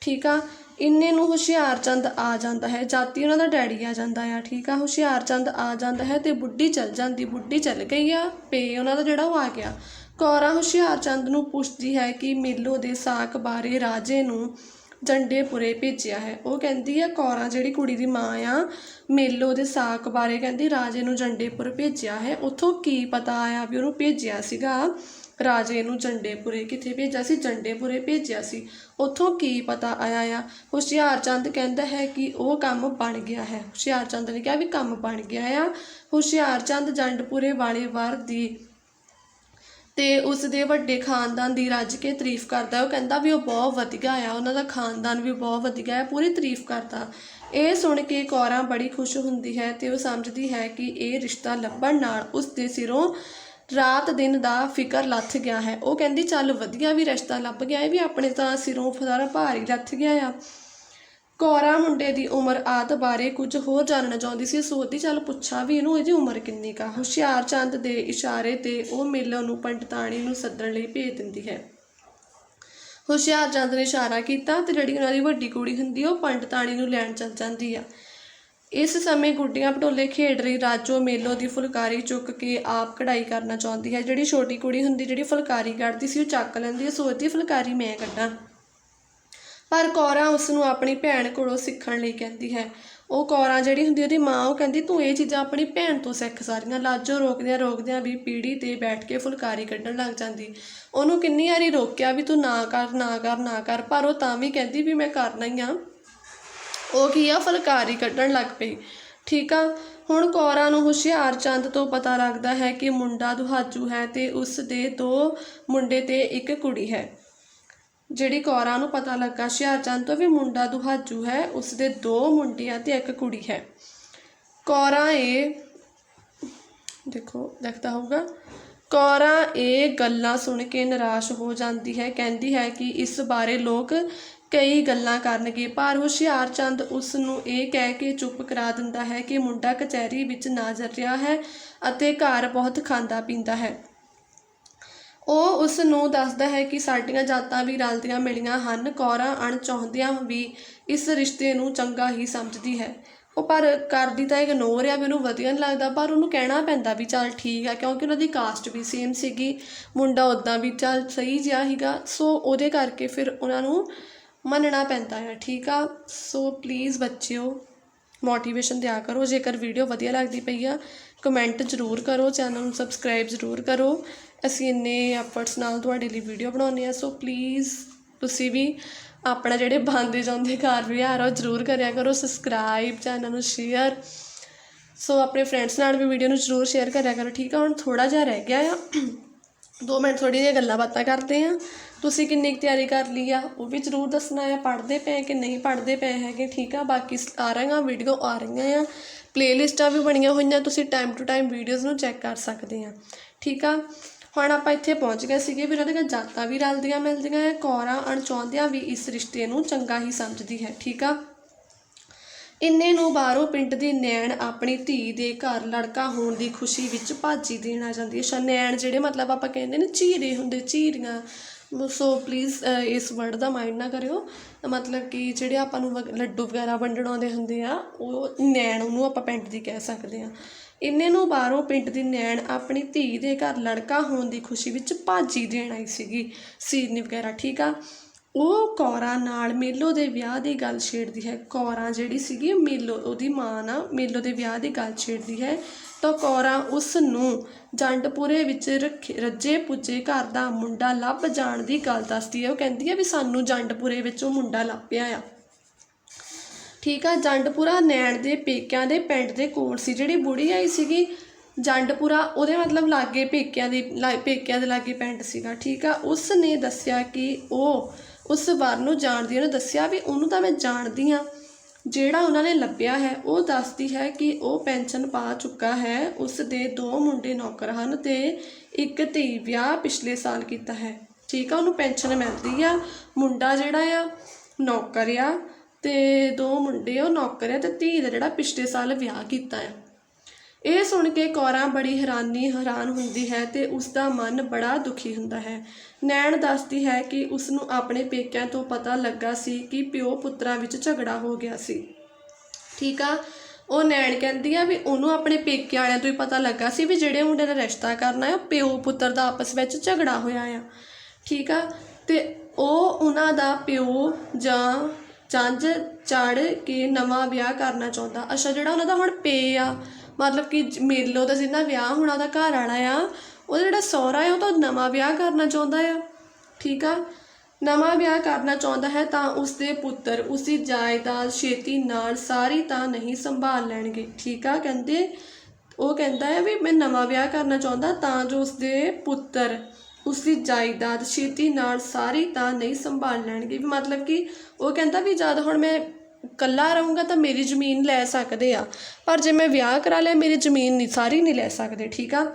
ਠੀਕ ਆ? ਇੰਨੇ ਨੂੰ ਹੁਸ਼ਿਆਰਚੰਦ ਆ ਜਾਂਦਾ ਹੈ, ਜਾਤੀ ਉਹਨਾਂ ਦਾ ਡੈਡੀ ਆ ਜਾਂਦਾ ਆ, ਠੀਕ ਆ? ਹੁਸ਼ਿਆਰਚੰਦ ਆ ਜਾਂਦਾ ਹੈ ਤੇ ਬੁੱਢੀ ਚਲ ਜਾਂਦੀ, ਬੁੱਢੀ ਚਲ ਗਈ ਆ, ਪੇ ਉਹਨਾਂ ਦਾ ਜਿਹੜਾ ਉਹ ਆ ਗਿਆ। ਕੌਰਾ ਹੁਸ਼ਿਆਰਚੰਦ ਨੂੰ ਪੁੱਛਦੀ ਹੈ ਕਿ ਮੇਲੋ ਦੇ ਸਾਕ ਬਾਰੇ ਰਾਜੇ ਨੂੰ ਜੰਡੇਪੁਰੇ ਭੇਜਿਆ ਹੈ। ਉਹ ਕਹਿੰਦੀ ਆ ਕੌਰਾਂ ਜਿਹੜੀ ਕੁੜੀ ਦੀ ਮਾਂ ਆ, ਮੇਲੋ ਦੇ ਸਾਕ ਬਾਰੇ ਕਹਿੰਦੀ, ਰਾਜੇ ਨੂੰ ਜੰਡੇਪੁਰ ਭੇਜਿਆ ਹੈ। ਉੱਥੋਂ ਕੀ ਪਤਾ ਆਇਆ ਵੀ ਉਹਨੂੰ ਭੇਜਿਆ ਸੀਗਾ? ਰਾਜੇ ਨੂੰ ਜੰਡੇਪੁਰੇ ਕਿੱਥੇ ਭੇਜਿਆ ਸੀ? ਜੰਡੇਪੁਰੇ ਭੇਜਿਆ ਸੀ। ਉੱਥੋਂ ਕੀ ਪਤਾ ਆਇਆ ਆ? ਹੁਸ਼ਿਆਰਚੰਦ ਕਹਿੰਦਾ ਹੈ ਕਿ ਉਹ ਕੰਮ ਬਣ ਗਿਆ ਹੈ। ਹੁਸ਼ਿਆਰਚੰਦ ਨੇ ਕਿਹਾ ਵੀ ਕੰਮ ਬਣ ਗਿਆ ਆ। ਹੁਸ਼ਿਆਰਚੰਦ ਜੰਡਪੁਰੇ ਵਾਲੇ ਵਾਰ ਦੀ ਅਤੇ ਉਸ ਦੇ ਵੱਡੇ ਖਾਨਦਾਨ ਦੀ ਰੱਜ ਕੇ ਤਾਰੀਫ ਕਰਦਾ ਉਹ ਕਹਿੰਦਾ ਵੀ ਉਹ ਬਹੁਤ ਵਧੀਆ ਆ, ਉਹਨਾਂ ਦਾ ਖਾਨਦਾਨ ਵੀ ਬਹੁਤ ਵਧੀਆ ਹੈ, ਪੂਰੀ ਤਾਰੀਫ ਕਰਦਾ। ਇਹ ਸੁਣ ਕੇ ਕੌਰਾਂ ਬੜੀ ਖੁਸ਼ ਹੁੰਦੀ ਹੈ ਅਤੇ ਉਹ ਸਮਝਦੀ ਹੈ ਕਿ ਇਹ ਰਿਸ਼ਤਾ ਲੱਭਣ ਨਾਲ ਉਸ ਦੇ ਸਿਰੋਂ ਰਾਤ ਦਿਨ ਦਾ ਫਿਕਰ ਲੱਥ ਗਿਆ ਹੈ। ਉਹ ਕਹਿੰਦੀ, ਚੱਲ ਵਧੀਆ ਵੀ ਰਿਸ਼ਤਾ ਲੱਭ ਗਿਆ, ਇਹ ਵੀ ਆਪਣੇ ਤਾਂ ਸਿਰੋਂ ਸਾਰਾ ਭਾਰ ਹੀ ਲੱਥ ਗਿਆ ਆ। ਕੌਰਾ ਮੁੰਡੇ ਦੀ ਉਮਰ ਆਦ ਬਾਰੇ ਕੁਝ ਹੋਰ ਜਾਣਨਾ ਚਾਹੁੰਦੀ ਸੀ। ਸੋਚਦੀ ਚੱਲ ਪੁੱਛਾਂ ਵੀ ਇਹਨੂੰ, ਇਹਦੀ ਉਮਰ ਕਿੰਨੀ ਕਾ ਹੁਸ਼ਿਆਰ ਚੰਦ ਦੇ ਇਸ਼ਾਰੇ ਤੇ ਉਹ ਮੇਲੋ ਨੂੰ ਪੰਡਤਾਣੀ ਨੂੰ ਸੱਦਣ ਲਈ ਭੇਜ ਦਿੰਦੀ ਹੈ। ਹੁਸ਼ਿਆਰ ਚੰਦ ਨੇ ਇਸ਼ਾਰਾ ਕੀਤਾ ਤੇ ਜਿਹੜੀ ਉਹਨਾਂ ਦੀ ਵੱਡੀ ਕੁੜੀ ਹੁੰਦੀ ਉਹ ਪੰਡਤਾਣੀ ਨੂੰ ਲੈਣ ਚੱਲ ਜਾਂਦੀ ਆ। ਇਸ ਸਮੇਂ ਗੁੱਡੀਆਂ ਪਟੋਲੇ ਖੇਡ ਰਹੀ ਰਾਜੋ ਮੇਲੋ ਦੀ ਫੁਲਕਾਰੀ ਚੁੱਕ ਕੇ ਆਪ ਕਢਾਈ ਕਰਨਾ ਚਾਹੁੰਦੀ ਹੈ। ਜਿਹੜੀ ਛੋਟੀ ਕੁੜੀ ਹੁੰਦੀ, ਜਿਹੜੀ ਫੁਲਕਾਰੀ ਕੱਢਦੀ ਸੀ, ਉਹ ਚੱਕ ਲੈਂਦੀ ਹੈ। ਸੋਚਦੀ ਫੁਲਕਾਰੀ ਮੈਂ ਕੱਢਾਂ। ਪਰ ਕੌਰਾ ਉਸ ਨੂੰ ਆਪਣੀ ਭੈਣ ਕੋਲੋਂ ਸਿੱਖਣ ਲਈ ਕਹਿੰਦੀ ਹੈ। ਉਹ ਕੌਰਾ ਜਿਹੜੀ ਹੁੰਦੀ ਉਹਦੀ ਮਾਂ, ਉਹ ਕਹਿੰਦੀ, ਤੂੰ ਇਹ ਚੀਜ਼ਾਂ ਆਪਣੀ ਭੈਣ ਤੋਂ ਸਿੱਖ ਸਾਰੀਆਂ। ਲਾਜੋ ਰੋਕਦਿਆਂ ਰੋਕਦਿਆਂ ਵੀ ਪੀੜੀ ਤੇ ਬੈਠ ਕੇ ਫੁਲਕਾਰੀ ਕੱਢਣ ਲੱਗ ਜਾਂਦੀ। ਉਹਨੂੰ ਕਿੰਨੀ ਵਾਰੀ ਰੋਕਿਆ ਵੀ ਤੂੰ ਨਾ ਕਰ ਨਾ ਕਰ ਨਾ ਕਰ, ਪਰ ਉਹ ਤਾਂ ਵੀ ਕਹਿੰਦੀ ਵੀ ਮੈਂ ਕਰਨਾ ਹੀ ਆ। ਉਹ ਕੀ ਆ, ਫੁਲਕਾਰੀ ਕੱਢਣ ਲੱਗ ਪਈ। ਠੀਕ ਆ, ਹੁਣ ਕੌਰਾਂ ਨੂੰ ਹੁਸ਼ਿਆਰ ਚੰਦ ਤੋਂ ਪਤਾ ਲੱਗਦਾ ਹੈ ਕਿ ਮੁੰਡਾ ਦੁਹਾਜੂ ਹੈ ਤੇ ਉਸ ਦੇ ਦੋ ਮੁੰਡੇ ਤੇ ਇੱਕ ਕੁੜੀ ਹੈ। ਜਿਹੜੀ ਕੌਰਾਂ ਨੂੰ ਪਤਾ ਲੱਗਾ ਹੁਸ਼ਿਆਰਚੰਦ ਤੋਂ ਵੀ ਮੁੰਡਾ ਦੁਹਾਜੂ ਹੈ ਉਸ ਦੇ ਦੋ ਮੁੰਡਿਆਂ ਤੇ ਇੱਕ ਕੁੜੀ ਹੈ। ਕੌਰਾਂ ਇਹ ਦੇਖੋ ਦੇਖਦਾ ਹੋਊਗਾ। ਕੌਰਾਂ ਇਹ ਗੱਲਾਂ ਸੁਣ ਕੇ ਨਿਰਾਸ਼ ਹੋ ਜਾਂਦੀ ਹੈ, ਕਹਿੰਦੀ ਹੈ ਕਿ ਇਸ ਬਾਰੇ ਲੋਕ ਕਈ ਗੱਲਾਂ ਕਰਨਗੇ, ਪਰ ਹੁਸ਼ਿਆਰਚੰਦ ਉਸ ਨੂੰ ਇਹ ਕਹਿ ਕੇ ਚੁੱਪ ਕਰਾ ਦਿੰਦਾ ਹੈ ਕਿ ਮੁੰਡਾ ਕਚਹਿਰੀ ਵਿੱਚ ਨਾਜ਼ਰ ਰਿਹਾ ਹੈ ਅਤੇ ਘਰ ਬਹੁਤ ਖਾਂਦਾ ਪੀਂਦਾ ਹੈ। ਉਹ ਉਸ ਨੂੰ ਦੱਸਦਾ ਹੈ ਕਿ ਸਾਡੀਆਂ ਜਾਤਾਂ ਵੀ ਰਲਦੀਆਂ ਮਿਲੀਆਂ ਹਨ, ਕੌਰਾਂ, ਅਣਚਾਹੁੰਦਿਆਂ ਵੀ ਇਸ ਰਿਸ਼ਤੇ ਨੂੰ ਚੰਗਾ ਹੀ ਸਮਝਦੀ ਹੈ। ਉਹ ਪਰ ਕਰਦੀ ਤਾਂ ਇਗਨੋਰ ਆ ਵੀ ਉਹਨੂੰ ਵਧੀਆ ਨਹੀਂ ਲੱਗਦਾ, ਪਰ ਉਹਨੂੰ ਕਹਿਣਾ ਪੈਂਦਾ ਵੀ ਚੱਲ ਠੀਕ ਆ, ਕਿਉਂਕਿ ਉਹਨਾਂ ਦੀ ਕਾਸਟ ਵੀ ਸੇਮ ਸੀਗੀ, ਮੁੰਡਾ ਉਦਾਂ ਵੀ ਚੱਲ ਸਹੀ ਜਿਹਾ ਸੀਗਾ, ਸੋ ਉਹਦੇ ਕਰਕੇ ਫਿਰ ਉਹਨਾਂ ਨੂੰ ਮੰਨਣਾ ਪੈਂਦਾ ਹੈ, ਠੀਕ ਆ? ਸੋ ਪਲੀਜ਼ ਬੱਚਿਓ ਮੋਟੀਵੇਸ਼ਨ ਦਿਆ ਕਰੋ, ਜੇਕਰ ਵੀਡੀਓ ਵਧੀਆ ਲੱਗਦੀ ਪਈ ਆ ਕਮੈਂਟ ਜ਼ਰੂਰ ਕਰੋ ਚੈਨਲ ਨੂੰ ਸਬਸਕ੍ਰਾਈਬ ਜ਼ਰੂਰ ਕਰੋ ਅਸੀਂ ਇੰਨੇ ਐਫਰਟਸ ਨਾਲ ਤੁਹਾਡੇ ਲਈ ਵੀਡੀਓ ਬਣਾਉਂਦੇ ਹਾਂ ਸੋ ਪਲੀਜ਼ ਤੁਸੀਂ ਵੀ ਆਪਣਾ ਜਿਹੜੇ ਬਣਦੇ ਜਾਂਦੇ ਘਰ ਵਿਹਾਰ ਆ ਉਹ ਜ਼ਰੂਰ ਕਰਿਆ ਕਰੋ ਸਬਸਕ੍ਰਾਈਬ ਚੈਨਲ ਨੂੰ ਸ਼ੇਅਰ ਸੋ ਆਪਣੇ ਫਰੈਂਡਸ ਨਾਲ ਵੀ ਵੀਡੀਓ ਨੂੰ ਜ਼ਰੂਰ ਸ਼ੇਅਰ ਕਰਿਆ ਕਰੋ, ਠੀਕ ਆ? ਹੁਣ ਥੋੜਾ ਜਿਹਾ ਰਹਿ ਗਿਆ ਆ। ਦੋ ਮਿੰਟ ਥੋੜੀ ਜਿਹੀ ਗੱਲਾਂ ਬਾਤਾਂ ਕਰਦੇ ਆ ਤੁਸੀਂ ਕਿੰਨੀ ਕੁ ਤਿਆਰੀ ਕਰ ਲਈ ਆ, ਉਹ ਵੀ ਜ਼ਰੂਰ ਦੱਸਣਾ ਆ। ਪੜ੍ਹਦੇ ਪਏ ਕਿ ਨਹੀਂ ਪੜ੍ਹਦੇ ਪਏ ਹੈਗੇ, ਠੀਕ ਆ? ਬਾਕੀ ਆ ਰਹੀਆਂ ਵੀਡੀਓ ਆ ਰਹੀਆਂ ਆ। ਪਲੇਲਿਸਟਾਂ ਵੀ ਬਣੀਆਂ ਹੋਈਆਂ, ਤੁਸੀਂ ਟਾਈਮ ਟੂ ਟਾਈਮ ਵੀਡੀਓਜ਼ ਨੂੰ ਚੈੱਕ ਕਰ ਸਕਦੇ ਆ, ਠੀਕ ਆ? ਹੁਣ ਆਪਾਂ ਇੱਥੇ ਪਹੁੰਚ ਗਏ ਸੀਗੇ ਵੀ ਉਹਨਾਂ ਦੀਆਂ ਜਾਤਾਂ ਵੀ ਰਲਦੀਆਂ ਮਿਲਦੀਆਂ ਹੈ, ਕੌਰਾਂ ਅਣਚਾਹੁੰਦਿਆਂ ਵੀ ਇਸ ਰਿਸ਼ਤੇ ਨੂੰ ਚੰਗਾ ਹੀ ਸਮਝਦੀ ਹੈ, ਠੀਕ ਆ? ਇੰਨੇ ਨੂੰ ਬਾਹਰੋਂ ਪਿੰਡ ਦੀ ਨੈਣ ਆਪਣੀ ਧੀ ਦੇ ਘਰ ਲੜਕਾ ਹੋਣ ਦੀ ਖੁਸ਼ੀ ਵਿੱਚ ਭਾਜੀ ਦੇਣ ਆ ਜਾਂਦੀ ਹੈ। ਅੱਛਾ, ਨੈਣ ਜਿਹੜੇ ਮਤਲਬ ਆਪਾਂ ਕਹਿੰਦੇ ਨੇ ਚੀਰੇ ਹੁੰਦੇ, ਚੀਰੀਆਂ। ਸੋ ਪਲੀਜ਼ ਇਸ ਵਰਡ ਦਾ ਮਾਈਂਡ ਨਾ ਕਰਿਓ। ਮਤਲਬ ਕਿ ਜਿਹੜੇ ਆਪਾਂ ਨੂੰ ਵਗ- ਲੱਡੂ ਵਗੈਰਾ ਵੰਡਣ ਆਉਂਦੇ ਹੁੰਦੇ ਆ, ਉਹ ਨੈਣ ਉਹਨੂੰ ਆਪਾਂ ਪਿੰਡ ਦੀ ਕਹਿ ਸਕਦੇ ਆ। ਇੰਨੇ ਨੂੰ ਬਾਹਰੋਂ ਪਿੰਡ ਦੀ ਨੈਣ ਆਪਣੀ ਧੀ ਦੇ ਘਰ ਲੜਕਾ ਹੋਣ ਦੀ ਖੁਸ਼ੀ ਵਿੱਚ ਭਾਜੀ ਦੇਣ ਆਈ ਸੀਗੀ। ਸੀਰਨੀ ਵਗੈਰਾ, ਠੀਕ ਆ? ਉਹ ਕੌਰਾ ਨਾਲ ਮੇਲੋ ਦੇ ਵਿਆਹ ਦੀ ਗੱਲ ਛੇੜਦੀ ਹੈ। ਕੌਰਾ ਜਿਹੜੀ ਸੀਗੀ ਮੇਲੋ, ਉਹਦੀ ਮਾਂ ਨਾ ਮੇਲੋ ਦੇ ਵਿਆਹ ਦੀ ਗੱਲ ਛੇੜਦੀ ਹੈ। ਤਾਂ ਕੌਰਾ ਉਸ ਨੂੰ ਜੰਡਪੁਰੇ ਵਿੱਚ ਰੱਖੇ, ਰੱਜੇ ਪੁੱਜੇ ਘਰ ਦਾ ਮੁੰਡਾ ਲੱਭ ਜਾਣ ਦੀ ਗੱਲ ਦੱਸਦੀ ਹੈ। ਉਹ ਕਹਿੰਦੀ ਹੈ ਵੀ ਸਾਨੂੰ ਜੰਡਪੁਰੇ ਵਿੱਚ ਉਹ ਮੁੰਡਾ ਲੱਭਿਆ ਆ। ਠੀਕ ਆ ਜੰਡਪੁਰਾ ਨੈਣ ਦੇ ਪੇਕਿਆਂ ਦੇ ਪਿੰਡ ਦੇ ਕੋਲ ਸੀ। ਜਿਹੜੀ ਬੁੜੀ ਆਈ ਸੀਗੀ ਜੰਡਪੁਰਾ ਉਹਦੇ ਮਤਲਬ ਲਾਗੇ ਪੇਕਿਆਂ ਦੀ, ਲਾ- ਪੇਕਿਆਂ ਦੇ ਲਾਗੇ ਪਿੰਡ ਸੀਗਾ, ਠੀਕ ਆ। ਉਸ ਨੇ ਦੱਸਿਆ ਕਿ ਉਹ ਉਸ ਵਰ ਨੂੰ ਜਾਣਦੀ ਉਹਨੇ ਦੱਸਿਆ ਵੀ ਉਹਨੂੰ ਤਾਂ ਮੈਂ ਜਾਣਦੀ ਆ। ਜਿਹੜਾ ਉਹਨਾਂ ਨੇ ਲੱਭਿਆ ਹੈ, ਉਹ ਦੱਸਦੀ ਹੈ ਕਿ ਉਹ ਪੈਨਸ਼ਨ ਪਾ ਚੁੱਕਾ ਹੈ। ਉਸ ਦੇ ਦੋ ਮੁੰਡੇ ਨੌਕਰ ਹਨ ਤੇ ਇੱਕ ਧੀ ਵਿਆਹ ਪਿਛਲੇ ਸਾਲ ਕੀਤਾ ਹੈ। ਠੀਕ ਆ, ਉਹਨੂੰ ਪੈਨਸ਼ਨ ਮਿਲਦੀ ਆ। ਮੁੰਡਾ ਜਿਹੜਾ ਆ, ਨੌਕਰ ਆ। ਤੇ ਦੋ ਮੁੰਡੇ, ਉਹ ਨੌਕਰ ਆ ਤੇ ਧੀ ਦਾ ਜਿਹੜਾ ਪਿਛਲੇ ਸਾਲ ਵਿਆਹ ਕੀਤਾ ਆ। ਇਹ ਸੁਣ ਕੇ ਕੌਰਾਂ ਬੜੀ ਹੈਰਾਨੀ, ਹੈਰਾਨ ਹੁੰਦੀ ਹੈ ਤੇ ਉਸ ਦਾ ਮਨ ਬੜਾ ਦੁਖੀ ਹੁੰਦਾ ਹੈ। ਨੈਣ ਦੱਸਦੀ ਹੈ ਕਿ ਉਸ ਨੂੰ ਆਪਣੇ ਪੇਕਿਆਂ ਤੋਂ ਪਤਾ ਲੱਗਾ ਸੀ ਕਿ ਪਿਓ ਪੁੱਤਰਾਂ ਵਿੱਚ ਝਗੜਾ ਹੋ ਗਿਆ ਸੀ। ਠੀਕ ਆ? ਉਹ ਨੈਣ ਕਹਿੰਦੀ ਆ ਵੀ ਉਹਨੂੰ ਆਪਣੇ ਪੇਕੇ ਵਾਲਿਆਂ ਤੋਂ ਹੀ ਪਤਾ ਲੱਗਾ ਸੀ ਵੀ ਜਿਹੜੇ ਮੁੰਡੇ ਦਾ ਰਿਸ਼ਤਾ ਕਰਨਾ ਹੈ ਉਹ ਪਿਓ ਪੁੱਤਰ ਦਾ ਆਪਸ ਵਿੱਚ ਝਗੜਾ ਹੋਇਆ ਆ। ਠੀਕ ਆ? ਤੇ ਉਹ ਉਹਨਾਂ ਦਾ ਪਿਓ ਜਾਂ ਜੰਜ ਚੜ ਕੇ ਨਵਾਂ ਵਿਆਹ ਕਰਨਾ ਚਾਹੁੰਦਾ। ਅੱਛਾ, ਜਿਹੜਾ ਉਹਨਾਂ ਦਾ ਹੁਣ ਪੇ ਆ, ਮਤਲਬ ਕਿ ਮੇਲੋ ਦਾ ਜਿੰਨਾ ਵਿਆਹ ਹੋਣਾ ਦਾ ਘਰ ਵਾਲਾ ਆ, ਉਹਦਾ ਜਿਹੜਾ ਸਹੁਰਾ ਹੈ ਉਹ ਤਾਂ ਨਵਾਂ ਵਿਆਹ ਕਰਨਾ ਚਾਹੁੰਦਾ ਆ। ਠੀਕ ਆ? ਨਵਾਂ ਵਿਆਹ ਕਰਨਾ ਚਾਹੁੰਦਾ ਹੈ ਤਾਂ ਉਸਦੇ ਪੁੱਤਰ, ਉਸਦੀ ਜਾਇਦਾਦ ਛੇਤੀ ਨਾਲ ਸਾਰੀ ਤਾਂ ਨਹੀਂ ਸੰਭਾਲ ਲੈਣਗੇ। ਠੀਕ ਆ? ਕਹਿੰਦੇ, ਉਹ ਕਹਿੰਦਾ ਹੈ ਵੀ ਮੈਂ ਨਵਾਂ ਵਿਆਹ ਕਰਨਾ ਚਾਹੁੰਦਾ ਤਾਂ ਜੋ ਉਸਦੇ ਪੁੱਤਰ ਉਸ ਦੀ ਜਾਇਦਾਦ ਛੇਤੀ ਨਾਲ ਸਾਰੀ ਤਾਂ ਨਹੀਂ ਸੰਭਾਲ ਲੈਣਗੇ। ਵੀ ਮਤਲਬ ਕਿ ਉਹ ਕਹਿੰਦਾ ਵੀ ਜਦ ਹੁਣ ਮੈਂ ਇਕੱਲਾ ਰਹੂੰਗਾ ਤਾਂ ਮੇਰੀ ਜ਼ਮੀਨ ਲੈ ਸਕਦੇ ਆ। ਪਰ ਜੇ ਮੈਂ ਵਿਆਹ ਕਰਾ ਲਿਆ, ਮੇਰੀ ਜ਼ਮੀਨ ਨਹੀਂ ਸਾਰੀ ਨਹੀਂ ਲੈ ਸਕਦੇ, ਠੀਕ ਆ?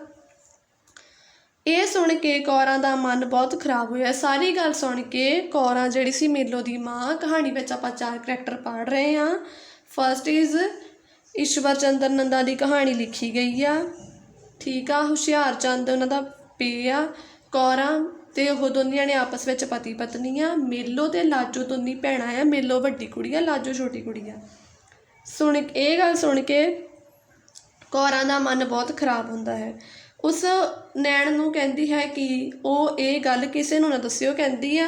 ਇਹ ਸੁਣ ਕੇ ਕੌਰਾਂ ਦਾ ਮਨ ਬਹੁਤ ਖਰਾਬ ਹੋਇਆ। ਸਾਰੀ ਗੱਲ ਸੁਣ ਕੇ ਕੌਰਾਂ ਜਿਹੜੀ ਸੀ ਮੇਲੋ ਦੀ ਮਾਂ, ਕਹਾਣੀ ਵਿੱਚ ਆਪਾਂ ਚਾਰ ਕਰੈਕਟਰ ਪੜ੍ਹ ਰਹੇ ਹਾਂ ਫਰਸਟ ਇਜ਼ ਈਸ਼ਵਰ ਚੰਦਰ ਨੰਦਾ ਦੀ ਕਹਾਣੀ ਲਿਖੀ ਗਈ ਆ। ਠੀਕ ਆ, ਹੁਸ਼ਿਆਰ ਚੰਦ ਉਹਨਾਂ ਦਾ ਪੇ ਆ। ਕੌਰਾਂ ਅਤੇ ਉਹ ਦੋਨੀਆਂ ਨੇ ਆਪਸ ਵਿੱਚ ਪਤੀ ਪਤਨੀ ਆ ਮੇਲੋ ਅਤੇ ਲਾਜੋ ਦੋਨੀ ਭੈਣਾਂ ਆ, ਮੇਲੋ ਵੱਡੀ ਕੁੜੀ ਆ ਲਾਜੋ ਛੋਟੀ ਕੁੜੀ ਆ ਸੁਣ ਇਹ ਗੱਲ ਸੁਣ ਕੇ ਕੌਰਾਂ ਦਾ ਮਨ ਬਹੁਤ ਖਰਾਬ ਹੁੰਦਾ ਹੈ। ਉਸ ਨੈਣ ਨੂੰ ਕਹਿੰਦੀ ਹੈ ਕਿ ਉਹ ਇਹ ਗੱਲ ਕਿਸੇ ਨੂੰ ਨਾ ਦੱਸਿਓ ਕਹਿੰਦੀ ਆ,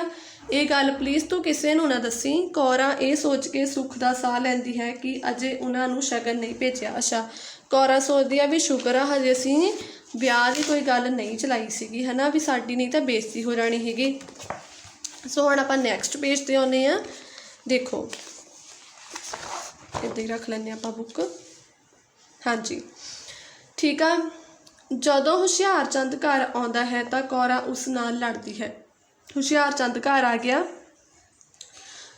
ਇਹ ਗੱਲ ਪਲੀਜ਼ ਤੂੰ ਕਿਸੇ ਨੂੰ ਨਾ ਦੱਸੀ। ਕੌਰਾਂ ਇਹ ਸੋਚ ਕੇ ਸੁੱਖ ਦਾ ਸਾਹ ਲੈਂਦੀ ਹੈ ਕਿ ਅਜੇ ਉਹਨਾਂ ਨੂੰ ਸ਼ਗਨ ਨਹੀਂ ਭੇਜਿਆ। ਅੱਛਾ, ਕੌਰਾਂ ਸੋਚਦੀ ਆ ਵੀ ਸ਼ੁਕਰ ਆ, ਹਜੇ ਅਸੀਂ ਵਿਆਹ ਦੀ ਕੋਈ ਗੱਲ ਨਹੀਂ ਚਲਾਈ ਸੀਗੀ ਹੈ ਨਾ ਵੀ ਸਾਡੀ ਨਹੀਂ ਤਾਂ ਬੇਇੱਜ਼ਤੀ ਹੋ ਜਾਣੀ ਹੈਗੀ। ਸੋ ਹੁਣ ਆਪਾਂ ਨੈਕਸਟ ਪੇਜ ਤੇ ਆਉਂਦੇ ਆ ਦੇਖੋ। ਇੱਦਾਂ ਹੀ ਰੱਖ ਲੈਂਦੇ ਆਪਾਂ ਬੁੱਕ ਹਾਂਜੀ। ਠੀਕ ਆ। ਜਦੋਂ ਹੁਸ਼ਿਆਰਚੰਦ ਘਰ ਆਉਂਦਾ ਹੈ ਤਾਂ ਕੌਰਾ ਉਸ ਨਾਲ ਲੜਦੀ ਹੈ। ਹੁਸ਼ਿਆਰਚੰਦ ਘਰ ਆ ਗਿਆ।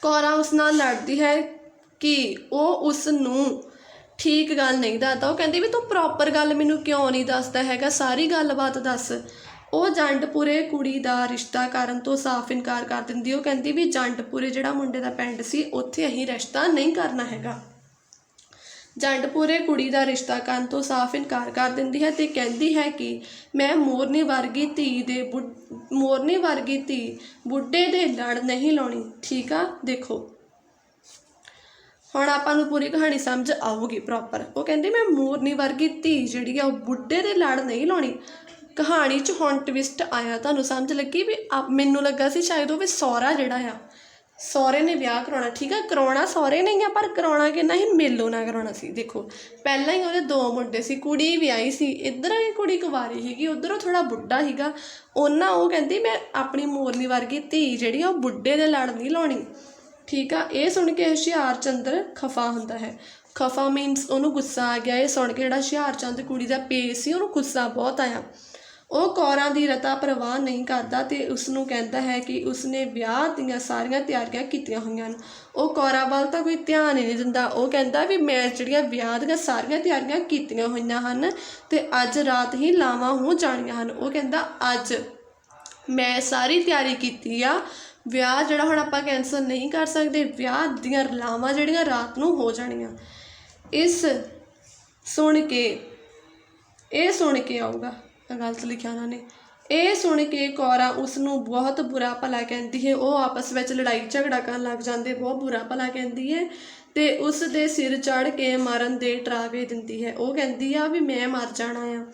ਕੌਰਾ ਉਸ ਨਾਲ ਲੜਦੀ ਹੈ ਕਿ ਉਹ ਉਸ ਨੂੰ ਠੀਕ ਗੱਲ ਨਹੀਂ ਦੱਸਦਾ। ਉਹ ਕਹਿੰਦੀ ਵੀ ਤੂੰ ਪ੍ਰੋਪਰ ਗੱਲ ਮੈਨੂੰ ਕਿਉਂ ਨਹੀਂ ਦੱਸਦਾ ਹੈਗਾ? ਸਾਰੀ ਗੱਲਬਾਤ ਦੱਸ। ਉਹ ਜੰਡਪੁਰੇ ਕੁੜੀ ਦਾ ਰਿਸ਼ਤਾ ਕਰਨ ਤੋਂ ਸਾਫ਼ ਇਨਕਾਰ ਕਰ ਦਿੰਦੀ। ਉਹ ਕਹਿੰਦੀ ਵੀ ਜੰਡਪੁਰੇ ਜਿਹੜਾ ਮੁੰਡੇ ਦਾ ਪਿੰਡ ਸੀ, ਉੱਥੇ ਅਸੀਂ ਰਿਸ਼ਤਾ ਨਹੀਂ ਕਰਨਾ ਹੈਗਾ। ਜੰਡਪੁਰੇ ਕੁੜੀ ਦਾ ਰਿਸ਼ਤਾ ਕਰਨ ਤੋਂ ਸਾਫ਼ ਇਨਕਾਰ ਕਰ ਦਿੰਦੀ ਹੈ ਤੇ ਕਹਿੰਦੀ ਹੈ ਕਿ ਮੈਂ ਮੋਰਨੀ ਵਰਗੀ ਧੀ ਦੇ ਬੁੱਢ- ਮੋਰਨੀ ਵਰਗੀ ਧੀ ਬੁੱਢੇ ਦੇ ਲੜ ਨਹੀਂ ਲਾਉਣੀ। ਠੀਕ ਆ? ਦੇਖੋ। ਹੁਣ ਆਪਾਂ ਨੂੰ ਪੂਰੀ ਕਹਾਣੀ ਸਮਝ ਆਊਗੀ ਪ੍ਰੋਪਰ ਉਹ ਕਹਿੰਦੀ, ਮੈਂ ਮੋਰਨੀ ਵਰਗੀ ਧੀ ਜਿਹੜੀ ਆ, ਉਹ ਬੁੱਢੇ ਦੇ ਲੜ ਨਹੀਂ ਲਾਉਣੀ। ਕਹਾਣੀ 'ਚ ਹੁਣ ਟਵਿਸਟ ਆਇਆ, ਤੁਹਾਨੂੰ ਸਮਝ ਲੱਗੀ ਵੀ ਆਪ- ਮੈਨੂੰ ਲੱਗਾ ਸੀ ਸ਼ਾਇਦ ਉਹ ਵੀ ਸਹੁਰਾ ਜਿਹੜਾ ਆ। ਸਹੁਰੇ ਨੇ ਵਿਆਹ ਕਰਾਉਣਾ, ਠੀਕ ਆ? ਕਰਾਉਣਾ ਸਹੁਰੇ ਨਹੀਂ ਆ, ਪਰ ਕਰਾਉਣਾ ਕਿੰਨਾ ਹੀ ਮੇਲੋ ਨਾ ਕਰਾਉਣਾ ਸੀ। ਦੇਖੋ, ਪਹਿਲਾਂ ਹੀ ਉਹਦੇ ਦੋ ਮੁੰਡੇ ਸੀ, ਕੁੜੀ ਵਿਆਹੀ ਸੀ, ਇੱਧਰ ਹੀ ਕੁੜੀ ਕੁਵਾਰੀ ਸੀਗੀ, ਉਧਰੋਂ ਥੋੜਾ ਬੁੱਢਾ ਸੀਗਾ। ਉਹਨਾਂ ਉਹ ਕਹਿੰਦੀ, ਮੈਂ ਆਪਣੀ ਮੋਰਨੀ ਵਰਗੀ ਧੀ ਜਿਹੜੀ ਆ, ਉਹ ਬੁੱਢੇ ਦੇ ਲੜ ਨਹੀਂ ਲਾਉਣੀ। ਠੀਕ ਆ, ਇਹ ਸੁਣ ਕੇ ਹੁਸ਼ਿਆਰ ਚੰਦਰ ਖਫਾ ਹੁੰਦਾ ਹੈ। ਖਫਾ ਮੀਨਸ ਉਹਨੂੰ ਗੁੱਸਾ ਆ ਗਿਆ, ਇਹ ਸੁਣ ਕੇ ਜਿਹੜਾ ਹੁਸ਼ਿਆਰ ਚੰਦ ਕੁੜੀ ਦਾ ਪੇ ਸੀ, ਉਹਨੂੰ ਗੁੱਸਾ ਬਹੁਤ ਆਇਆ। ਉਹ ਕੌਰਾਂ ਦੀ ਰਤਾ ਪਰਵਾਹ ਨਹੀਂ ਕਰਦਾ ਤੇ ਉਸ ਨੂੰ ਕਹਿੰਦਾ ਹੈ ਕਿ ਉਸਨੇ ਵਿਆਹ ਦੀਆਂ ਸਾਰੀਆਂ ਤਿਆਰੀਆਂ ਕੀਤੀਆਂ ਹੋਈਆਂ ਹਨ। ਉਹ ਕੌਰਾਂ ਵੱਲ ਤਾਂ ਕੋਈ ਧਿਆਨ ਹੀ ਨਹੀਂ ਦਿੰਦਾ। ਉਹ ਕਹਿੰਦਾ ਵੀ ਮੈਂ ਜਿਹੜੀਆਂ ਵਿਆਹ ਦੀਆਂ ਸਾਰੀਆਂ ਤਿਆਰੀਆਂ ਕੀਤੀਆਂ ਹੋਈਆਂ ਹਨ ਤੇ ਅੱਜ ਰਾਤ ਹੀ ਲਾਵਾਂ ਹੋ ਜਾਣੀਆਂ ਹਨ। ਉਹ ਕਹਿੰਦਾ, ਅੱਜ ਮੈਂ ਸਾਰੀ ਤਿਆਰੀ ਕੀਤੀ ਆ ਵਿਆਹ ਜਿਹੜਾ ਹੁਣ ਆਪਾਂ ਕੈਂਸਲ ਨਹੀਂ ਕਰ ਸਕਦੇ, ਵਿਆਹ ਦੀਆਂ ਰਲਾਵਾਂ ਜਿਹੜੀਆਂ ਰਾਤ ਨੂੰ ਹੋ ਜਾਣੀਆਂ, ਇਸ ਸੁਣ ਕੇ, ਇਹ ਸੁਣ ਕੇ ਆਊਗਾ ਗਲਤ ਲਿਖਿਆ ਉਹਨਾਂ ਨੇ, ਇਹ ਸੁਣ ਕੇ ਕੌਰਾ ਉਸ ਨੂੰ ਬਹੁਤ ਬੁਰਾ ਭਲਾ ਕਹਿੰਦੀ ਹੈ, ਉਹ ਆਪਸ ਵਿੱਚ ਲੜਾਈ ਝਗੜਾ ਕਰਨ ਲੱਗ ਜਾਂਦੇ, ਬਹੁਤ ਬੁਰਾ ਭਲਾ ਕਹਿੰਦੀ ਹੈ ਤੇ ਉਸ ਦੇ ਸਿਰ ਚੜ ਕੇ ਮਰਨ ਦੇ ਟਰਾਵੇ ਦਿੰਦੀ ਹੈ, ਉਹ ਕਹਿੰਦੀ ਆ ਵੀ ਮੈਂ ਮਰ ਜਾਣਾ ਆ।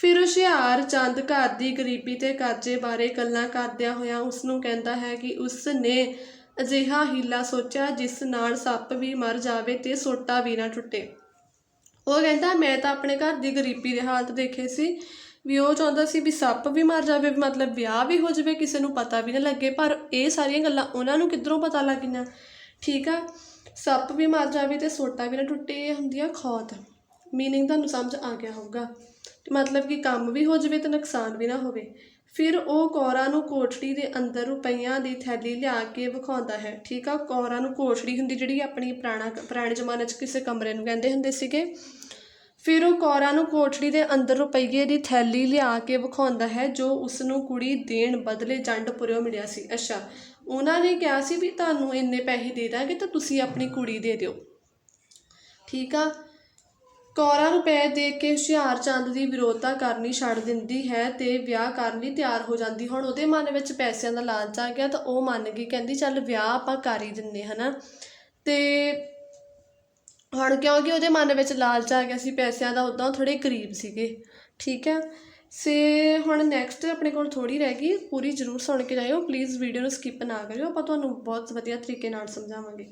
ਫਿਰ ਹੁਸ਼ਿਆਰ ਚੰਦ ਘਰ ਦੀ ਗਰੀਬੀ ਤੇ ਕਰਜ਼ੇ ਬਾਰੇ ਗੱਲਾਂ ਕਰਦਿਆਂ ਹੋਇਆਂ ਉਸ ਨੂੰ ਕਹਿੰਦਾ ਹੈ ਕਿ ਉਸ ਨੇ ਅਜਿਹਾ ਹੀਲਾ ਸੋਚਿਆ ਜਿਸ ਨਾਲ ਸੱਪ ਵੀ ਮਰ ਜਾਵੇ ਤੇ ਸੋਟਾ ਵੀ ਨਾ ਟੁੱਟੇ। ਉਹ ਕਹਿੰਦਾ, ਮੈਂ ਤਾਂ ਆਪਣੇ ਘਰ ਦੀ ਗਰੀਬੀ ਦੇ ਹਾਲਤ ਦੇਖੇ ਸੀ ਵੀ ਉਹ ਚਾਹੁੰਦਾ ਸੀ ਵੀ ਸੱਪ ਵੀ ਮਰ ਜਾਵੇ ਮਤਲਬ ਵਿਆਹ ਵੀ ਹੋ ਜਾਵੇ, ਕਿਸੇ ਨੂੰ ਪਤਾ ਵੀ ਨਾ ਲੱਗੇ, ਪਰ ਇਹ ਸਾਰੀਆਂ ਗੱਲਾਂ ਉਹਨਾਂ ਨੂੰ ਕਿੱਧਰੋਂ ਪਤਾ ਲੱਗ ਗਈਆਂ ਠੀਕ ਆ, ਸੱਪ ਵੀ ਮਰ ਜਾਵੇ ਤੇ ਸੋਟਾ ਵੀ ਨਾ ਟੁੱਟੇ, ਇਹ ਹੁੰਦੀ ਆ ਖੌਤ। ਮੀਨਿੰਗ ਤੁਹਾਨੂੰ ਸਮਝ ਆ ਗਿਆ ਹੋਊਗਾ। ਮਤਲਬ ਕਿ ਕੰਮ ਵੀ ਹੋ ਜਾਵੇ ਅਤੇ ਨੁਕਸਾਨ ਵੀ ਨਾ ਹੋਵੇ। ਫਿਰ ਉਹ ਕੌਰਾਂ ਨੂੰ ਕੋਠੜੀ ਦੇ ਅੰਦਰ ਰੁਪਈਆਂ ਦੀ ਥੈਲੀ ਲਿਆ ਕੇ ਵਿਖਾਉਂਦਾ ਹੈ। ਠੀਕ ਆ, ਕੌਰਾਂ ਨੂੰ ਕੋਠੜੀ ਹੁੰਦੀ ਜਿਹੜੀ ਆਪਣੀ ਪੁਰਾਣਾ ਪੁਰਾਣੇ ਜ਼ਮਾਨੇ 'ਚ ਕਿਸੇ ਕਮਰੇ ਨੂੰ ਕਹਿੰਦੇ ਹੁੰਦੇ ਸੀਗੇ। ਫਿਰ ਉਹ ਕੌਰਾਂ ਨੂੰ ਕੋਠੜੀ ਦੇ ਅੰਦਰ ਰੁਪਈਏ ਦੀ ਥੈਲੀ ਲਿਆ ਕੇ ਵਿਖਾਉਂਦਾ ਹੈ, ਜੋ ਉਸ ਨੂੰ ਕੁੜੀ ਦੇਣ ਬਦਲੇ ਜੰਡਪੁਰਿਓ ਮਿਲਿਆ ਸੀ। ਅੱਛਾ, ਉਹਨਾਂ ਨੇ ਕਿਹਾ ਸੀ ਵੀ ਤੁਹਾਨੂੰ ਇੰਨੇ ਪੈਸੇ ਦੇ ਦਾਂਗੇ ਤਾਂ ਤੁਸੀਂ ਆਪਣੀ ਕੁੜੀ ਦੇ ਦਿਓ। ਠੀਕ ਆ ਕੌਰਾਂ ਰੁਪਏ ਦੇ ਕੇ ਹੁਸ਼ਿਆਰ ਚੰਦ ਦੀ ਵਿਰੋਧਤਾ ਕਰਨੀ ਛੱਡ ਦਿੰਦੀ ਹੈ ਤੇ ਵਿਆਹ ਕਰਨ ਲਈ ਤਿਆਰ ਹੋ ਜਾਂਦੀ। ਹੁਣ ਉਹਦੇ ਮਨ ਵਿੱਚ ਪੈਸਿਆਂ ਦਾ ਲਾਲਚ ਆ ਗਿਆ ਤਾਂ ਉਹ ਮੰਨ ਗਈ, ਕਹਿੰਦੀ ਚੱਲ ਵਿਆਹ ਆਪਾਂ ਕਰ ਹੀ ਦਿੰਦੇ ਹਨਾ। ਤੇ ਹੁਣ ਕਿਉਂਕਿ ਉਹਦੇ ਮਨ ਵਿੱਚ ਲਾਲਚ ਆ ਗਿਆ ਸੀ, ਪੈਸਿਆਂ ਦਾ ਉਦਾਂ ਥੋੜੇ ਕਰੀਬ ਸੀਗੇ, ਠੀਕ ਹੈ। ਸੇ ਹੁਣ ਨੈਕਸਟ ਆਪਣੇ ਕੋਲ ਥੋੜੀ ਰਹਿ ਗਈ, ਪੂਰੀ ਜ਼ਰੂਰ ਸੁਣ ਕੇ ਜਾਇਓ ਪਲੀਜ਼ ਵੀਡੀਓ ਨੂੰ ਸਕਿਪ ਨਾ ਕਰਿਓ, ਆਪਾਂ ਤੁਹਾਨੂੰ ਬਹੁਤ ਵਧੀਆ ਤਰੀਕੇ ਨਾਲ ਸਮਝਾਵਾਂਗੇ।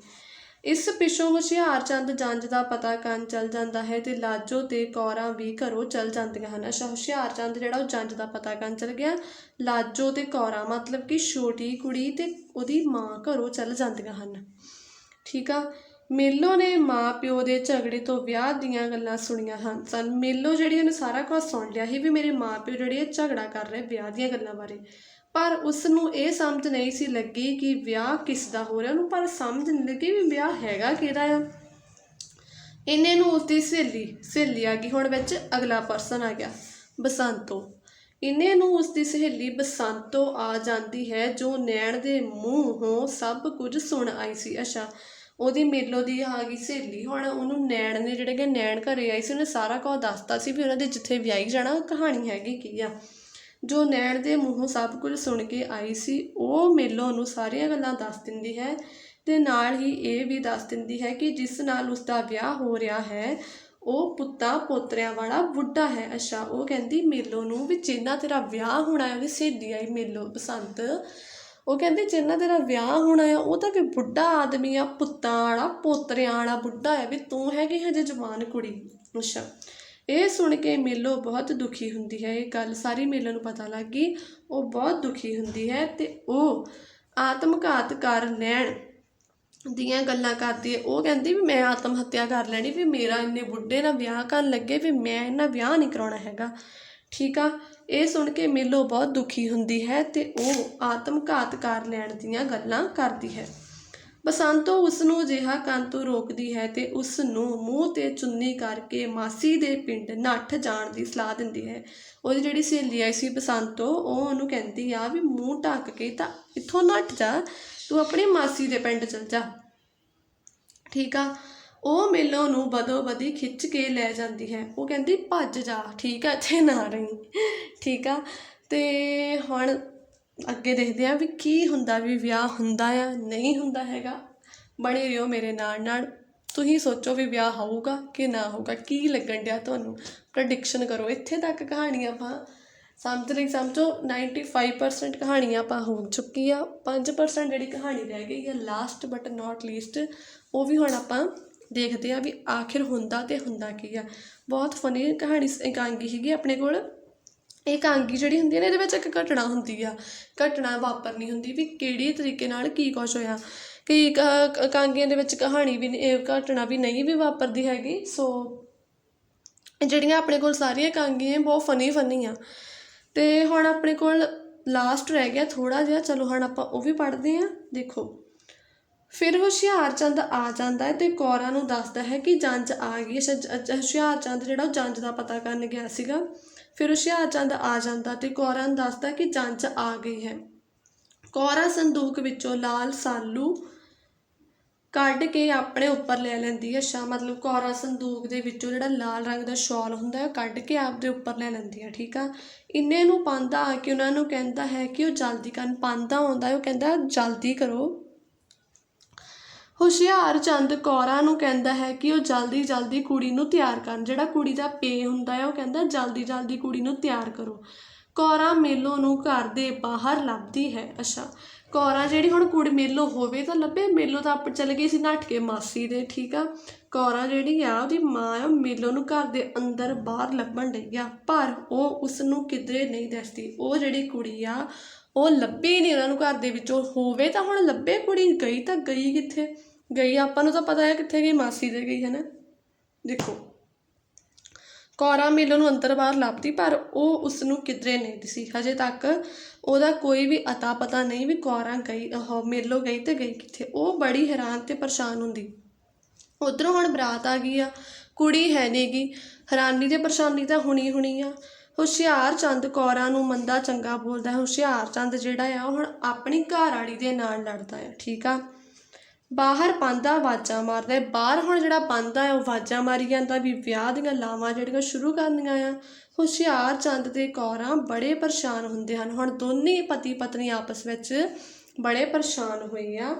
ਇਸ ਪਿੱਛੋਂ ਹੁਸ਼ਿਆਰਚੰਦ ਜੰਜ ਦਾ ਪਤਾ ਕਰਨ ਚੱਲ ਜਾਂਦਾ ਹੈ ਤੇ ਲਾਜੋ ਤੇ ਕੌਰਾਂ ਵੀ ਘਰੋਂ ਚੱਲ ਜਾਂਦੀਆਂ ਹਨ। ਅੱਛਾ ਹੁਸ਼ਿਆਰਚੰਦ ਜਿਹੜਾ ਉਹ ਜੰਜ ਦਾ ਪਤਾ ਕਰਨ ਚੱਲ ਗਿਆ। ਲਾਜੋ ਤੇ ਕੌਰਾਂ ਮਤਲਬ ਕਿ ਛੋਟੀ ਕੁੜੀ ਤੇ ਉਹਦੀ ਮਾਂ ਘਰੋਂ ਚੱਲ ਜਾਂਦੀਆਂ ਹਨ। ਠੀਕ ਆ? ਮੇਲੋ ਨੇ ਮਾਂ ਪਿਓ ਦੇ ਝਗੜੇ ਤੋਂ ਵਿਆਹ ਦੀਆਂ ਗੱਲਾਂ ਸੁਣੀਆਂ ਹਨ। ਸਨ, ਮੇਲੋ ਜਿਹੜੀ ਉਹਨੇ ਸਾਰਾ ਕੁਝ ਸੁਣ ਲਿਆ ਸੀ ਵੀ ਮੇਰੇ ਮਾਂ ਪਿਓ ਜਿਹੜੇ ਝਗੜਾ ਕਰ ਰਹੇ ਵਿਆਹ ਦੀਆਂ ਗੱਲਾਂ ਬਾਰੇ। ਪਰ ਉਸ ਨੂੰ ਇਹ ਸਮਝ ਨਹੀਂ ਸੀ ਲੱਗੀ ਕਿ ਵਿਆਹ ਕਿਸ ਦਾ ਹੋ ਰਿਹਾ। ਉਹਨੂੰ ਪਰ ਸਮਝ ਨਹੀਂ ਲੱਗੀ ਵੀ ਵਿਆਹ ਹੈਗਾ ਕਿਹਦਾ ਆ। ਇੰਨੇ ਨੂੰ ਉਸਦੀ ਸਹੇਲੀ ਸਹੇਲੀ ਆ ਗਈ। ਹੁਣ ਵਿੱਚ ਅਗਲਾ ਪਰਸਨ ਆ ਗਿਆ, ਬਸੰਤੋ। ਇੰਨੇ ਨੂੰ ਉਸਦੀ ਸਹੇਲੀ ਬਸੰਤੋ ਆ ਜਾਂਦੀ ਹੈ, ਜੋ ਨੈਣ ਦੇ ਮੂੰਹੋਂ ਸਭ ਕੁਝ ਸੁਣ ਆਈ ਸੀ। ਅੱਛਾ, ਉਹਦੀ ਮੇਲੋ ਦੀ ਆ ਗਈ ਸਹੇਲੀ। ਹੁਣ ਉਹਨੂੰ ਨੈਣ ਨੇ ਜਿਹੜੇ ਕਿ ਨੈਣ ਘਰੇ ਆਈ ਸੀ, ਉਹਨੇ ਸਾਰਾ ਕੁਝ ਦੱਸਤਾ ਸੀ ਵੀ ਉਹਨਾਂ ਦੇ ਜਿੱਥੇ ਵਿਆਹੀ ਜਾਣਾ ਕਹਾਣੀ ਹੈਗੀ ਕੀ ਆ। ਜੋ ਨੈਣ ਦੇ ਮੂੰਹੋਂ ਸਭ ਕੁਝ ਸੁਣ ਕੇ ਆਈ ਸੀ, ਉਹ ਮੇਲੋ ਨੂੰ ਸਾਰੀਆਂ ਗੱਲਾਂ ਦੱਸ ਦਿੰਦੀ ਹੈ ਅਤੇ ਨਾਲ ਹੀ ਇਹ ਵੀ ਦੱਸ ਦਿੰਦੀ ਹੈ ਕਿ ਜਿਸ ਨਾਲ ਉਸਦਾ ਵਿਆਹ ਹੋ ਰਿਹਾ ਹੈ, ਉਹ ਪੁੱਤਾਂ ਪੋਤਰਿਆਂ ਵਾਲਾ ਬੁੱਢਾ ਹੈ। ਅੱਛਾ, ਉਹ ਕਹਿੰਦੀ, ਮੇਲੋ ਨੂੰ ਵੀ ਜਿੰਨਾ ਤੇਰਾ ਵਿਆਹ ਹੋਣਾ ਹੈ ਉਹਦੀ ਸਹੇਲੀ ਆਈ ਮੇਲੋ, ਬਸੰਤ। ਉਹ ਕਹਿੰਦੀ, ਜਿੰਨਾ ਤੇਰਾ ਵਿਆਹ ਹੋਣਾ ਆ ਉਹ ਤਾਂ ਵੀ ਬੁੱਢਾ ਆਦਮੀ ਆ, ਪੁੱਤਾਂ ਵਾਲਾ, ਪੋਤਰਿਆਂ ਵਾਲਾ ਬੁੱਢਾ ਹੈ, ਵੀ ਤੂੰ ਹੈਗੀ ਹਜੇ ਜਵਾਨ ਕੁੜੀ। ਅੱਛਾ। ਇਹ ਸੁਣ ਕੇ ਮੇਲੋ ਬਹੁਤ ਦੁਖੀ ਹੁੰਦੀ ਹੈ, ਇਹ ਗੱਲ ਸਾਰੀ ਮੇਲੋ ਨੂੰ ਪਤਾ ਲੱਗ ਗਈ। ਉਹ ਬਹੁਤ ਦੁਖੀ ਹੁੰਦੀ ਹੈ ਤੇ ਉਹ ਆਤਮਘਾਤ ਕਰ ਲੈਣ ਦੀਆਂ ਗੱਲਾਂ ਕਰਦੀ ਹੈ। ਉਹ ਕਹਿੰਦੀ ਵੀ ਮੈਂ ਆਤਮ ਹੱਤਿਆ ਕਰ ਲੈਣੀ, ਵੀ ਮੇਰਾ ਇੰਨੇ ਬੁੱਢੇ ਨਾਲ ਵਿਆਹ ਕਰਨ ਲੱਗੇ ਵੀ ਮੈਂ ਇਹਨਾਂ ਵਿਆਹ ਨਹੀਂ ਕਰਾਉਣਾ ਹੈਗਾ। ਠੀਕ ਆ? ਇਹ ਸੁਣ ਕੇ ਮੇਲੋ ਬਹੁਤ ਦੁਖੀ ਹੁੰਦੀ ਹੈ ਤੇ ਉਹ ਆਤਮਘਾਤ ਕਰ ਲੈਣ ਦੀਆਂ ਗੱਲਾਂ ਕਰਦੀ ਹੈ। ਬਸੰਤੋ ਉਸ ਨੂੰ ਅਜਿਹਾ ਕਰਨ ਤੋਂ ਰੋਕਦੀ ਹੈ ਅਤੇ ਉਸ ਨੂੰ ਮੂੰਹ ਤੇ ਚੁੰਨੀ ਕਰਕੇ ਮਾਸੀ ਦੇ ਪਿੰਡ ਨੱਠ ਜਾਣ ਦੀ ਸਲਾਹ ਦਿੰਦੀ ਹੈ। ਉਹਦੀ ਜਿਹੜੀ ਸਹੇਲੀ ਆਈ ਸੀ ਬਸੰਤੋ, ਉਹ ਉਹਨੂੰ ਕਹਿੰਦੀ ਆ ਵੀ ਮੂੰਹ ਢੱਕ ਕੇ ਤਾਂ ਇੱਥੋਂ ਨੱਠ ਜਾ, ਤੂੰ ਆਪਣੀ ਮਾਸੀ ਦੇ ਪਿੰਡ ਚਲ ਜਾ। ਠੀਕ ਆ? ਉਹ ਮੇਲੋ ਨੂੰ ਬਦੋ ਬਦੀ ਖਿੱਚ ਕੇ ਲੈ ਜਾਂਦੀ ਹੈ। ਉਹ ਕਹਿੰਦੀ, ਭੱਜ ਜਾ, ਠੀਕ ਆ, ਇੱਥੇ ਨਾ ਰਹੀ। ਠੀਕ ਆ? ਤੇ ਹੁਣ ਅੱਗੇ ਦੇਖਦੇ ਹਾਂ ਵੀ ਕੀ ਹੁੰਦਾ, ਵੀ ਵਿਆਹ ਹੁੰਦਾ ਆ, ਨਹੀਂ ਹੁੰਦਾ ਹੈਗਾ। ਬਣੇ ਰਹੋ ਮੇਰੇ ਨਾਲ ਨਾਲ। ਤੁਸੀਂ ਸੋਚੋ ਵੀ ਵਿਆਹ ਹੋਊਗਾ ਕਿ ਨਾ ਹੋਊਗਾ। ਕੀ ਲੱਗਣ ਡਿਆ ਤੁਹਾਨੂੰ? ਪ੍ਰੈਡਿਕਸ਼ਨ ਕਰੋ। ਇੱਥੇ ਤੱਕ ਕਹਾਣੀ ਆਪਾਂ ਸਮਝ ਲਈ। ਸਮਝੋ 95% ਕਹਾਣੀ ਆਪਾਂ ਹੋ ਚੁੱਕੀ ਆ। 5% ਜਿਹੜੀ ਕਹਾਣੀ ਰਹਿ ਗਈ ਹੈ ਲਾਸਟ ਬਟ ਨਾਟ ਲੀਸਟ ਉਹ ਵੀ ਹੁਣ ਆਪਾਂ ਦੇਖਦੇ ਆ ਵੀ ਆਖਿਰ ਹੁੰਦਾ ਤੇ ਹੁੰਦਾ ਕੀ ਆ। ਬਹੁਤ ਫਨੀ ਕਹਾਣੀ ਸ- ਇਕਾਂਗੀ ਸੀਗੀ ਆਪਣੇ ਕੋਲ। ਇਕਾਂਗੀ ਜਿਹੜੀ ਹੁੰਦੀ ਹੈ ਨਾ, ਇਹਦੇ ਵਿੱਚ ਇੱਕ ਘਟਨਾ ਹੁੰਦੀ ਆ। ਘਟਨਾ ਵਾਪਰਨੀ ਹੁੰਦੀ ਵੀ ਕਿਹੜੀ ਤਰੀਕੇ ਨਾਲ ਕੀ ਕੁਛ ਹੋਇਆ। ਕਈ ਕ- ਇਕਾਂਗੀਆਂ ਦੇ ਵਿੱਚ ਕਹਾਣੀ ਵੀ ਨਹੀਂ- ਇਹ ਘਟਨਾ ਵੀ ਨਹੀਂ ਵੀ ਵਾਪਰਦੀ ਹੈਗੀ। ਸੋ ਜਿਹੜੀਆਂ ਆਪਣੇ ਕੋਲ ਸਾਰੀਆਂ ਇਕਾਂਗੀਆਂ ਬਹੁਤ ਫਨੀ ਫਨੀ ਆ। ਤੇ ਹੁਣ ਆਪਣੇ ਕੋਲ ਲਾਸਟ ਰਹਿ ਗਿਆ ਥੋੜਾ ਜਿਹਾ। ਚਲੋ ਹੁਣ ਆਪਾਂ ਉਹ ਵੀ ਪੜ੍ਹਦੇ ਹਾਂ। ਦੇਖੋ। ਫਿਰ ਹੁਸ਼ਿਆਰਚੰਦ ਆ ਜਾਂਦਾ ਹੈ ਤੇ ਕੌਰਾਂ ਨੂੰ ਦੱਸਦਾ ਹੈ ਕਿ ਜੰਜ ਆ ਗਈ ਹੁਸ਼ਿਆਰਚੰਦ ਜਿਹੜਾ ਉਹ ਜੰਜ ਦਾ ਪਤਾ ਕਰਨ ਗਿਆ ਸੀਗਾ। ਫਿਰ ਹੁਸ਼ਿਆਰਚੰਦ ਆ ਜਾਂਦਾ ਤੇ ਕੌਰਾਂ ਨੂੰ ਦੱਸਦਾ ਕਿ ਜੰਜ ਆ ਗਈ ਹੈ। ਕੌਰਾਂ ਸੰਦੂਕ ਵਿੱਚੋਂ ਲਾਲ ਸਾਲੂ ਕੱਢ ਕੇ ਆਪਣੇ ਉੱਪਰ ਲੈ ਲੈਂਦੀ ਹੈ। ਸ਼ਾ ਮਤਲਬ ਕੌਰਾ ਸੰਦੂਕ ਦੇ ਵਿੱਚੋਂ ਜਿਹੜਾ ਲਾਲ ਰੰਗ ਦਾ ਸ਼ਾਲ ਹੁੰਦਾ ਹੈ, ਉਹ ਕੱਢ ਕੇ ਆਪਦੇ ਉੱਪਰ ਲੈ ਲੈਂਦੀ ਹੈ, ਠੀਕ ਆ? ਇੰਨੇ ਨੂੰ ਪਾਂਦਾ ਆ ਕੇ ਉਹਨਾਂ ਨੂੰ ਕਹਿੰਦਾ ਹੈ ਕਿ ਉਹ ਜਲਦੀ ਕਰਨ ਪਾਂਦਾ ਆਉਂਦਾ ਉਹ ਕਹਿੰਦਾ ਜਲਦੀ ਕਰੋ। ਹੁਸ਼ਿਆਰਚੰਦ ਕੌਰਾਂ ਨੂੰ ਕਹਿੰਦਾ ਹੈ ਕਿ ਉਹ ਜਲਦੀ ਜਲਦੀ ਕੁੜੀ ਨੂੰ ਤਿਆਰ ਕਰਨ, ਜਿਹੜਾ ਕੁੜੀ ਦਾ ਪੇ ਹੁੰਦਾ ਹੈ, ਉਹ ਕਹਿੰਦਾ ਜਲਦੀ ਜਲਦੀ ਕੁੜੀ ਨੂੰ ਤਿਆਰ ਕਰੋ। ਕੌਰਾਂ ਮੇਲੋ ਨੂੰ ਘਰ ਦੇ ਬਾਹਰ ਲੱਭਦੀ ਹੈ ਅੱਛਾ ਕੌਰਾਂ ਜਿਹੜੀ ਹੁਣ ਕੁੜੀ ਮੇਲੋ ਹੋਵੇ ਤਾਂ ਲੱਭੇ, ਮੇਲੋ ਤਾਂ ਆਪ ਚਲੇ ਗਈ ਸੀ ਨੱਠ ਕੇ ਮਾਸੀ ਦੇ, ਠੀਕ ਆ? ਕੌਰਾਂ ਜਿਹੜੀ ਆ, ਉਹਦੀ ਮਾਂ ਆ ਮੇਲੋ ਨੂੰ ਘਰ ਦੇ ਅੰਦਰ ਬਾਹਰ ਲੱਭਣ ਡਈ ਆ, ਪਰ ਉਹ ਉਸ ਨੂੰ ਕਿਧਰੇ ਨਹੀਂ ਦੱਸਦੀ। ਉਹ ਜਿਹੜੀ ਕੁੜੀ ਆ, ਉਹ ਲੱਭੀ ਨਹੀਂ ਉਹਨਾਂ ਨੂੰ ਘਰ ਦੇ ਵਿੱਚੋਂ। ਹੋਵੇ ਤਾਂ ਹੁਣ ਲੱਭੇ ਕੁੜੀ, ਗਈ ਤਾਂ ਗਈ ਕਿੱਥੇ? ਗਈ। ਆਪਾਂ ਨੂੰ ਤਾਂ ਪਤਾ ਹੈ ਕਿੱਥੇ ਗਈ, ਮਾਸੀ ਦੇ ਗਈ, ਹੈ ਨਾ? ਦੇਖੋ, ਕੌਰਾ ਮੇਲੋ ਨੂੰ ਅੰਦਰ ਬਾਹਰ ਲੱਭਦੀ ਪਰ ਉਹ ਉਸ ਨੂੰ ਕਿਧਰੇ ਨਹੀਂ ਦਿਸੀ। ਹਜੇ ਤੱਕ ਉਹਦਾ ਕੋਈ ਵੀ ਅਤਾ ਪਤਾ ਨਹੀਂ ਵੀ ਕੌਰਾ ਗਈ ਉਹ ਮੇਲੋ ਗਈ ਤੇ ਗਈ ਕਿੱਥੇ। ਉਹ ਬੜੀ ਹੈਰਾਨ ਤੇ ਪਰੇਸ਼ਾਨ ਹੁੰਦੀ। ਉਧਰੋਂ ਹੁਣ ਬਰਾਤ ਆ ਗਈ ਆ, ਕੁੜੀ ਹੈ ਨਹੀਂਗੀ ਹੈਰਾਨੀ ਤੇ ਪਰੇਸ਼ਾਨੀ ਤਾਂ ਹੁਣੀ ਹੁਣੀ ਆ। ਹੁਸ਼ਿਆਰ ਚੰਦ ਕੌਰਾਂ ਨੂੰ ਮੰਦਾ ਚੰਗਾ ਬੋਲਦਾ ਹੈ। ਹੁਸ਼ਿਆਰ ਚੰਦ ਜਿਹੜਾ ਆ, ਉਹ ਹੁਣ ਆਪਣੀ ਘਰ ਵਾਲੀ ਦੇ ਨਾਲ ਲੜਦਾ ਹੈ, ਠੀਕ ਆ? ਬਾਹਰ ਪਾਂਦਾ ਆਵਾਜ਼ਾਂ ਮਾਰਦਾ ਬਾਹਰ ਹੁਣ ਜਿਹੜਾ ਪਾਂਦਾ ਹੈ, ਉਹ ਆਵਾਜ਼ਾਂ ਮਾਰੀ ਜਾਂਦਾ ਵੀ ਵਿਆਹ ਦੀਆਂ ਲਾਵਾਂ ਜਿਹੜੀਆਂ ਸ਼ੁਰੂ ਕਰਨੀਆਂ ਆ, ਹੁਸ਼ਿਆਰ ਚੰਦ ਤੇ ਕੌਰਾਂ ਬੜੇ ਪਰੇਸ਼ਾਨ ਹੁੰਦੇ ਹਨ। ਹੁਣ ਦੋਨੇ ਪਤੀ ਪਤਨੀ ਆਪਸ ਵਿੱਚ ਬੜੇ ਪਰੇਸ਼ਾਨ ਹੋਏ ਆ।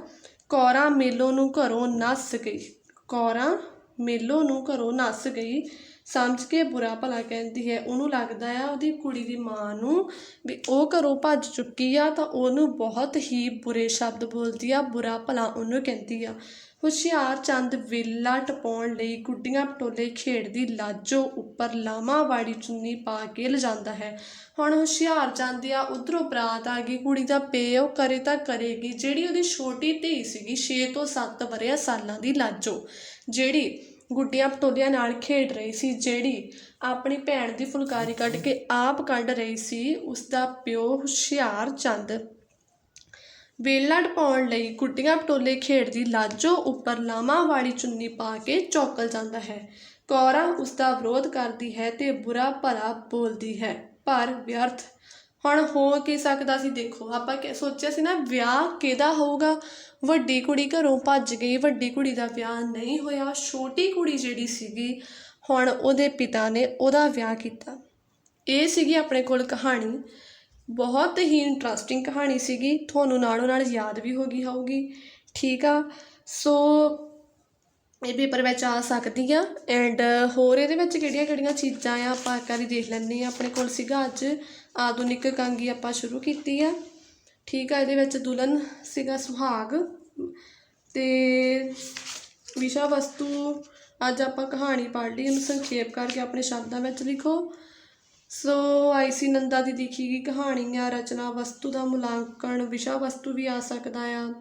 ਕੌਰਾਂ ਮੇਲੋ ਨੂੰ ਘਰੋਂ ਨੱਸ ਗਈ। ਕੌਰਾਂ ਮੇਲੋ ਨੂੰ ਘਰੋਂ ਨੱਸ ਗਈ। ਸਮਝ ਕੇ ਬੁਰਾ ਭਲਾ ਕਹਿੰਦੀ ਹੈ। ਉਹਨੂੰ ਲੱਗਦਾ ਆ ਉਹਦੀ ਕੁੜੀ ਦੀ ਮਾਂ ਨੂੰ ਵੀ ਉਹ ਘਰੋਂ ਭੱਜ ਚੁੱਕੀ ਆ ਤਾਂ ਉਹਨੂੰ ਬਹੁਤ ਹੀ ਬੁਰੇ ਸ਼ਬਦ ਬੋਲਦੀ ਆ, ਬੁਰਾ ਭਲਾ ਉਹਨੂੰ ਕਹਿੰਦੀ ਆ। ਹੁਸ਼ਿਆਰ ਚੰਦ ਵੇਲਾ ਟਪਾਉਣ ਲਈ ਗੁੱਡੀਆਂ ਪਟੋਲੇ ਖੇਡਦੀ ਲਾਜੋ ਉੱਪਰ ਲਾਮਾ ਵਾੜੀ ਚੁੰਨੀ ਪਾ ਕੇ ਲਿਜਾਂਦਾ ਹੈ। ਹੁਣ ਹੁਸ਼ਿਆਰ ਚੰਦ ਆ, ਉਧਰੋਂ ਬਰਾਤ ਆ ਗਈ। ਕੁੜੀ ਦਾ ਪੇ ਉਹ ਕਰੇ ਤਾਂ ਕਰੇਗੀ। ਜਿਹੜੀ ਉਹਦੀ ਛੋਟੀ ਧੀ ਸੀਗੀ 6 ਤੋਂ 7 ਵਰਿਆ ਸਾਲਾਂ ਦੀ ਲਾਜੋ। ਜਿਹੜੀ ਗੁੱਡੀਆਂ ਪਟੋਲਿਆਂ ਨਾਲ ਖੇਡ ਰਹੀ ਸੀ, ਜਿਹੜੀ ਆਪਣੀ ਭੈਣ ਦੀ ਫੁਲਕਾਰੀ ਕੱਢ ਕੇ ਆਪ ਕੱਢ ਰਹੀ ਸੀ ਉਸ ਦਾ ਪਿਓ ਹੁਸ਼ਿਆਰ ਚੰਦ। ਵੇਲੜ ਪਾਉਣ ਲਈ ਗੁੱਡੀਆਂ ਪਟੋਲੇ ਖੇਡਦੀ ਲਾਜੋ ਉੱਪਰ ਲਾਮਾ ਵਾਲੀ ਚੁੰਨੀ ਪਾ ਕੇ ਚੌਕਲ ਜਾਂਦਾ ਹੈ। ਕੌਰਾ ਉਸ ਦਾ ਵਿਰੋਧ ਕਰਦੀ ਹੈ ਤੇ ਬੁਰਾ ਭਲਾ ਬੋਲਦੀ ਹੈ, ਪਰ ਵਿਅਰਥ ਹੁਣ ਹੋ ਕੀ ਸਕਦਾ ਸੀ ਦੇਖੋ, ਆਪਾਂ ਕਿ ਸੋਚਿਆ ਸੀ ਨਾ ਵਿਆਹ ਕਿਹਦਾ ਹੋਊਗਾ? ਵੱਡੀ ਕੁੜੀ ਘਰੋਂ ਭੱਜ ਗਈ, ਵੱਡੀ ਕੁੜੀ ਦਾ ਵਿਆਹ ਨਹੀਂ ਹੋਇਆ, ਛੋਟੀ ਕੁੜੀ ਜਿਹੜੀ ਸੀਗੀ, ਹੁਣ ਉਹਦੇ ਪਿਤਾ ਨੇ ਉਹਦਾ ਵਿਆਹ ਕੀਤਾ। ਇਹ ਸੀਗੀ ਆਪਣੇ ਕੋਲ ਕਹਾਣੀ। ਬਹੁਤ ਹੀ ਇੰਟਰਸਟਿੰਗ ਕਹਾਣੀ ਸੀਗੀ। ਤੁਹਾਨੂੰ ਨਾਲੋਂ ਨਾਲ ਯਾਦ ਵੀ ਹੋ ਗਈ ਹੋਊਗੀ। ਠੀਕ ਆ? ਸੋ ਇਹ ਪੇਪਰ ਵਿੱਚ ਆ ਸਕਦੀ ਆ। ਐਂਡ ਹੋਰ ਇਹਦੇ ਵਿੱਚ ਕਿਹੜੀਆਂ ਕਿਹੜੀਆਂ ਚੀਜ਼ਾਂ ਆ? ਆਪਾਂ ਇੱਕ ਵਾਰੀ ਦੇਖ ਲੈਂਦੇ ਆ ਆਪਣੇ ਕੋਲ ਸੀਗਾ ਅੱਜ ਆਧੁਨਿਕ ਕੰਗੀ ਆਪਾਂ ਸ਼ੁਰੂ ਕੀਤੀ ਆ। ਠੀਕ ਆ, ਇਹਦੇ ਵਿੱਚ ਦੁਲਹਨ ਸੀਗਾ ਸੁਹਾਗ। ਤੇ ਵਿਸ਼ਾ ਵਸਤੂ ਅੱਜ ਆਪਾਂ ਕਹਾਣੀ ਪੜ੍ਹ ਲਈ। ਇਹਨੂੰ ਸੰਖੇਪ ਕਰਕੇ ਆਪਣੇ ਸ਼ਬਦਾਂ ਵਿੱਚ ਲਿਖੋ। ਸੋ ਆਈਸੀ ਨੰਦਾ ਦੀ ਲਿਖੀ ਗਈ ਕਹਾਣੀ ਆ। ਰਚਨਾ ਵਸਤੂ ਦਾ ਮੁਲਾਂਕਣ ਵਿਸ਼ਾ ਵਸਤੂ ਵੀ ਆ ਸਕਦਾ ਆ।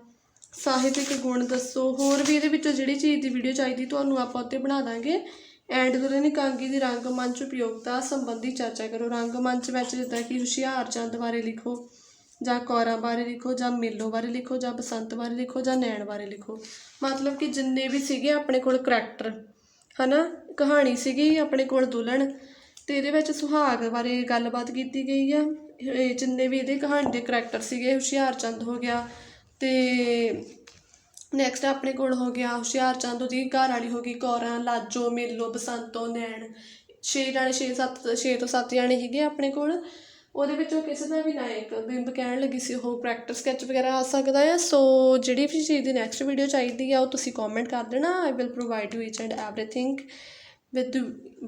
ਸਾਹਿਤਿਕ ਗੁਣ ਦੱਸੋ। ਹੋਰ ਵੀ ਇਹਦੇ ਵਿੱਚੋਂ ਜਿਹੜੀ ਚੀਜ਼ ਦੀ ਵੀਡੀਓ ਚਾਹੀਦੀ, ਤੁਹਾਨੂੰ ਆਪਾਂ ਉੱਤੇ ਬਣਾ ਦਾਂਗੇ। ਐਂਡ ਦੁਲਹਨ ਕਾਂਗੀ ਦੀ ਰੰਗਮੰਚ ਉਪਯੋਗਤਾ ਸੰਬੰਧੀ ਚਰਚਾ ਕਰੋ। ਰੰਗਮੰਚ ਵਿੱਚ ਜਿੱਦਾਂ ਕਿ ਹੁਸ਼ਿਆਰ ਚੰਦ ਬਾਰੇ ਲਿਖੋ, ਜਾਂ ਕੌਰਾਂ ਬਾਰੇ ਲਿਖੋ, ਜਾਂ ਮੇਲੋ ਬਾਰੇ ਲਿਖੋ, ਜਾਂ ਬਸੰਤ ਬਾਰੇ ਲਿਖੋ, ਜਾਂ ਨੈਣ ਬਾਰੇ ਲਿਖੋ। ਮਤਲਬ ਕਿ ਜਿੰਨੇ ਵੀ ਸੀਗੇ ਆਪਣੇ ਕੋਲ ਕਰੈਕਟਰ ਹਨਾ? ਕਹਾਣੀ ਸੀਗੀ ਆਪਣੇ ਕੋਲ ਦੁਲਹਨ, ਤੇ ਇਹਦੇ ਵਿੱਚ ਸੁਹਾਗ ਬਾਰੇ ਗੱਲਬਾਤ ਕੀਤੀ ਗਈ ਆ। ਜਿੰਨੇ ਵੀ ਇਹਦੇ ਕਹਾਣੀ ਦੇ ਕਰੈਕਟਰ ਸੀਗੇ, ਹੁਸ਼ਿਆਰ ਚੰਦ ਹੋ ਗਿਆ ਤੇ ਨੈਕਸਟ ਆਪਣੇ ਕੋਲ ਹੋ ਗਿਆ ਹੁਸ਼ਿਆਰ ਚੰਦ ਉਹਦੀ ਘਰ ਵਾਲੀ ਹੋ ਗਈ ਕੌਰਾਂ, ਲਾਜੋ, ਮੇਲੋ, ਬਸੰਤੋ, ਨੈਣ। ਛੇ ਜਾਣੇ, ਛੇ ਸੱਤ, ਛੇ ਤੋਂ ਸੱਤ ਜਾਣੇ ਹੈਗੇ ਆਪਣੇ ਕੋਲ। ਉਹਦੇ ਵਿੱਚੋਂ ਕਿਸੇ ਦਾ ਵੀ ਨਾਇਕ ਬਿੰਬ ਕਹਿਣ ਲੱਗੀ ਸੀ, ਉਹ ਪ੍ਰੈਕਟਿਸ ਸਕੈਚ ਵਗੈਰਾ ਆ ਸਕਦਾ ਹੈ ਸੋ ਜਿਹੜੀ ਵੀ ਚੀਜ਼ ਦੀ ਨੈਕਸਟ ਵੀਡੀਓ ਚਾਹੀਦੀ ਆ, ਉਹ ਤੁਸੀਂ ਕਮੈਂਟ ਕਰ ਦੇਣਾ। I will provide you each and everything with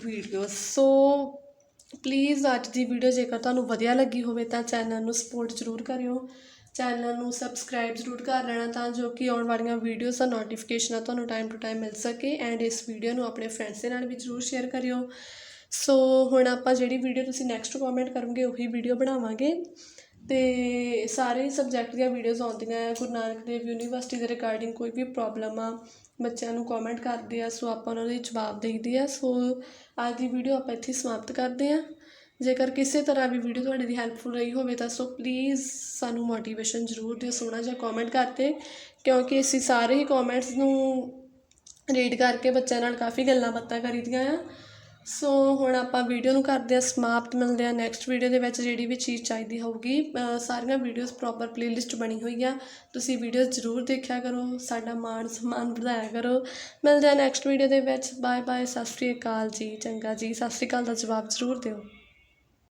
video so please ਅੱਜ ਦੀ ਵੀਡੀਓ ਜੇਕਰ ਤੁਹਾਨੂੰ ਵਧੀਆ ਲੱਗੀ ਹੋਵੇ ਤਾਂ ਚੈਨਲ ਨੂੰ ਸਪੋਰਟ ਜ਼ਰੂਰ ਕਰਿਓ। ਚੈਨਲ ਨੂੰ ਸਬਸਕ੍ਰਾਈਬ ਜ਼ਰੂਰ ਕਰ ਲੈਣਾ ਤਾਂ ਜੋ ਕਿ ਆਉਣ ਵਾਲੀਆਂ ਵੀਡੀਓਜ਼ ਦਾ ਨੋਟੀਫਿਕੇਸ਼ਨ ਤੁਹਾਨੂੰ ਟਾਈਮ ਟੂ ਟਾਈਮ ਮਿਲ ਸਕੇ ਐਂਡ ਇਸ ਵੀਡੀਓ ਨੂੰ ਆਪਣੇ ਫਰੈਂਡਸ ਦੇ ਨਾਲ ਵੀ ਜ਼ਰੂਰ ਸ਼ੇਅਰ ਕਰਿਓ। ਸੋ ਹੁਣ ਆਪਾਂ ਜਿਹੜੀ ਵੀਡੀਓ ਤੁਸੀਂ ਨੈਕਸਟ ਕਮੈਂਟ ਕਰੋਗੇ, ਉਹੀ ਵੀਡੀਓ ਬਣਾਵਾਂਗੇ। ਤੇ ਸਾਰੇ ਸਬਜੈਕਟ ਦੀਆਂ ਵੀਡੀਓਜ਼ ਆਉਂਦੀਆਂ ਆ। ਗੁਰੂ ਨਾਨਕ ਦੇਵ ਯੂਨੀਵਰਸਿਟੀ ਦੇ ਰਿਗਾਰਡਿੰਗ ਕੋਈ ਵੀ ਪ੍ਰੋਬਲਮ ਆ, ਬੱਚਿਆਂ ਨੂੰ ਕਮੈਂਟ ਕਰਦੇ ਆ ਸੋ ਆਪਾਂ ਉਹਨਾਂ ਦੇ ਜਵਾਬ ਦੇਈਦੇ ਆ। ਸੋ ਅੱਜ ਦੀ ਵੀਡੀਓ ਆਪਾਂ ਇੱਥੇ ਸਮਾਪਤ ਕਰਦੇ ਆ। ਜੇਕਰ ਕਿਸੇ ਤਰ੍ਹਾਂ ਵੀ ਵੀਡੀਓ ਤੁਹਾਡੇ ਦੀ ਹੈਲਪਫੁਲ ਰਹੀ ਹੋਵੇ ਤਾਂ ਸੋ ਪਲੀਜ਼ ਸਾਨੂੰ ਮੋਟੀਵੇਸ਼ਨ ਜ਼ਰੂਰ ਦਿਓ ਸੋਹਣਾ ਜਿਹਾ ਕਮੈਂਟ ਕਰਕੇ ਕਿਉਂਕਿ ਅਸੀਂ ਸਾਰੇ ਹੀ ਕਮੈਂਟਸ ਨੂੰ ਰੀਡ ਕਰਕੇ ਬੱਚਿਆਂ ਨਾਲ ਕਾਫੀ ਗੱਲਾਂ ਬਾਤਾਂ ਕਰੀਦੀਆਂ ਆ। ਸੋ ਹੁਣ ਆਪਾਂ ਵੀਡੀਓ ਨੂੰ ਕਰਦੇ ਹਾਂ ਸਮਾਪਤ, ਮਿਲਦੇ ਹਾਂ ਨੈਕਸਟ ਵੀਡੀਓ ਦੇ ਵਿੱਚ ਜਿਹੜੀ ਵੀ ਚੀਜ਼ ਚਾਹੀਦੀ ਹੋਊਗੀ। ਸਾਰੀਆਂ ਵੀਡੀਓਜ਼ ਪ੍ਰੋਪਰ ਪਲੇਲਿਸਟ ਬਣੀ ਹੋਈ ਆ। ਤੁਸੀਂ ਵੀਡੀਓਜ਼ ਜ਼ਰੂਰ ਦੇਖਿਆ ਕਰੋ, ਸਾਡਾ ਮਾਣ ਸਨਮਾਨ ਵਧਾਇਆ ਕਰੋ। ਮਿਲਦੇ ਹਾਂ ਨੈਕਸਟ ਵੀਡੀਓ ਦੇ ਵਿੱਚ। ਬਾਏ ਬਾਏ ਸਤਿ ਸ਼੍ਰੀ ਅਕਾਲ ਜੀ, ਚੰਗਾ ਜੀ। ਸਤਿ ਸ਼੍ਰੀ ਅਕਾਲ ਦਾ ਜਵਾਬ ਜ਼ਰੂਰ ਦਿਓ।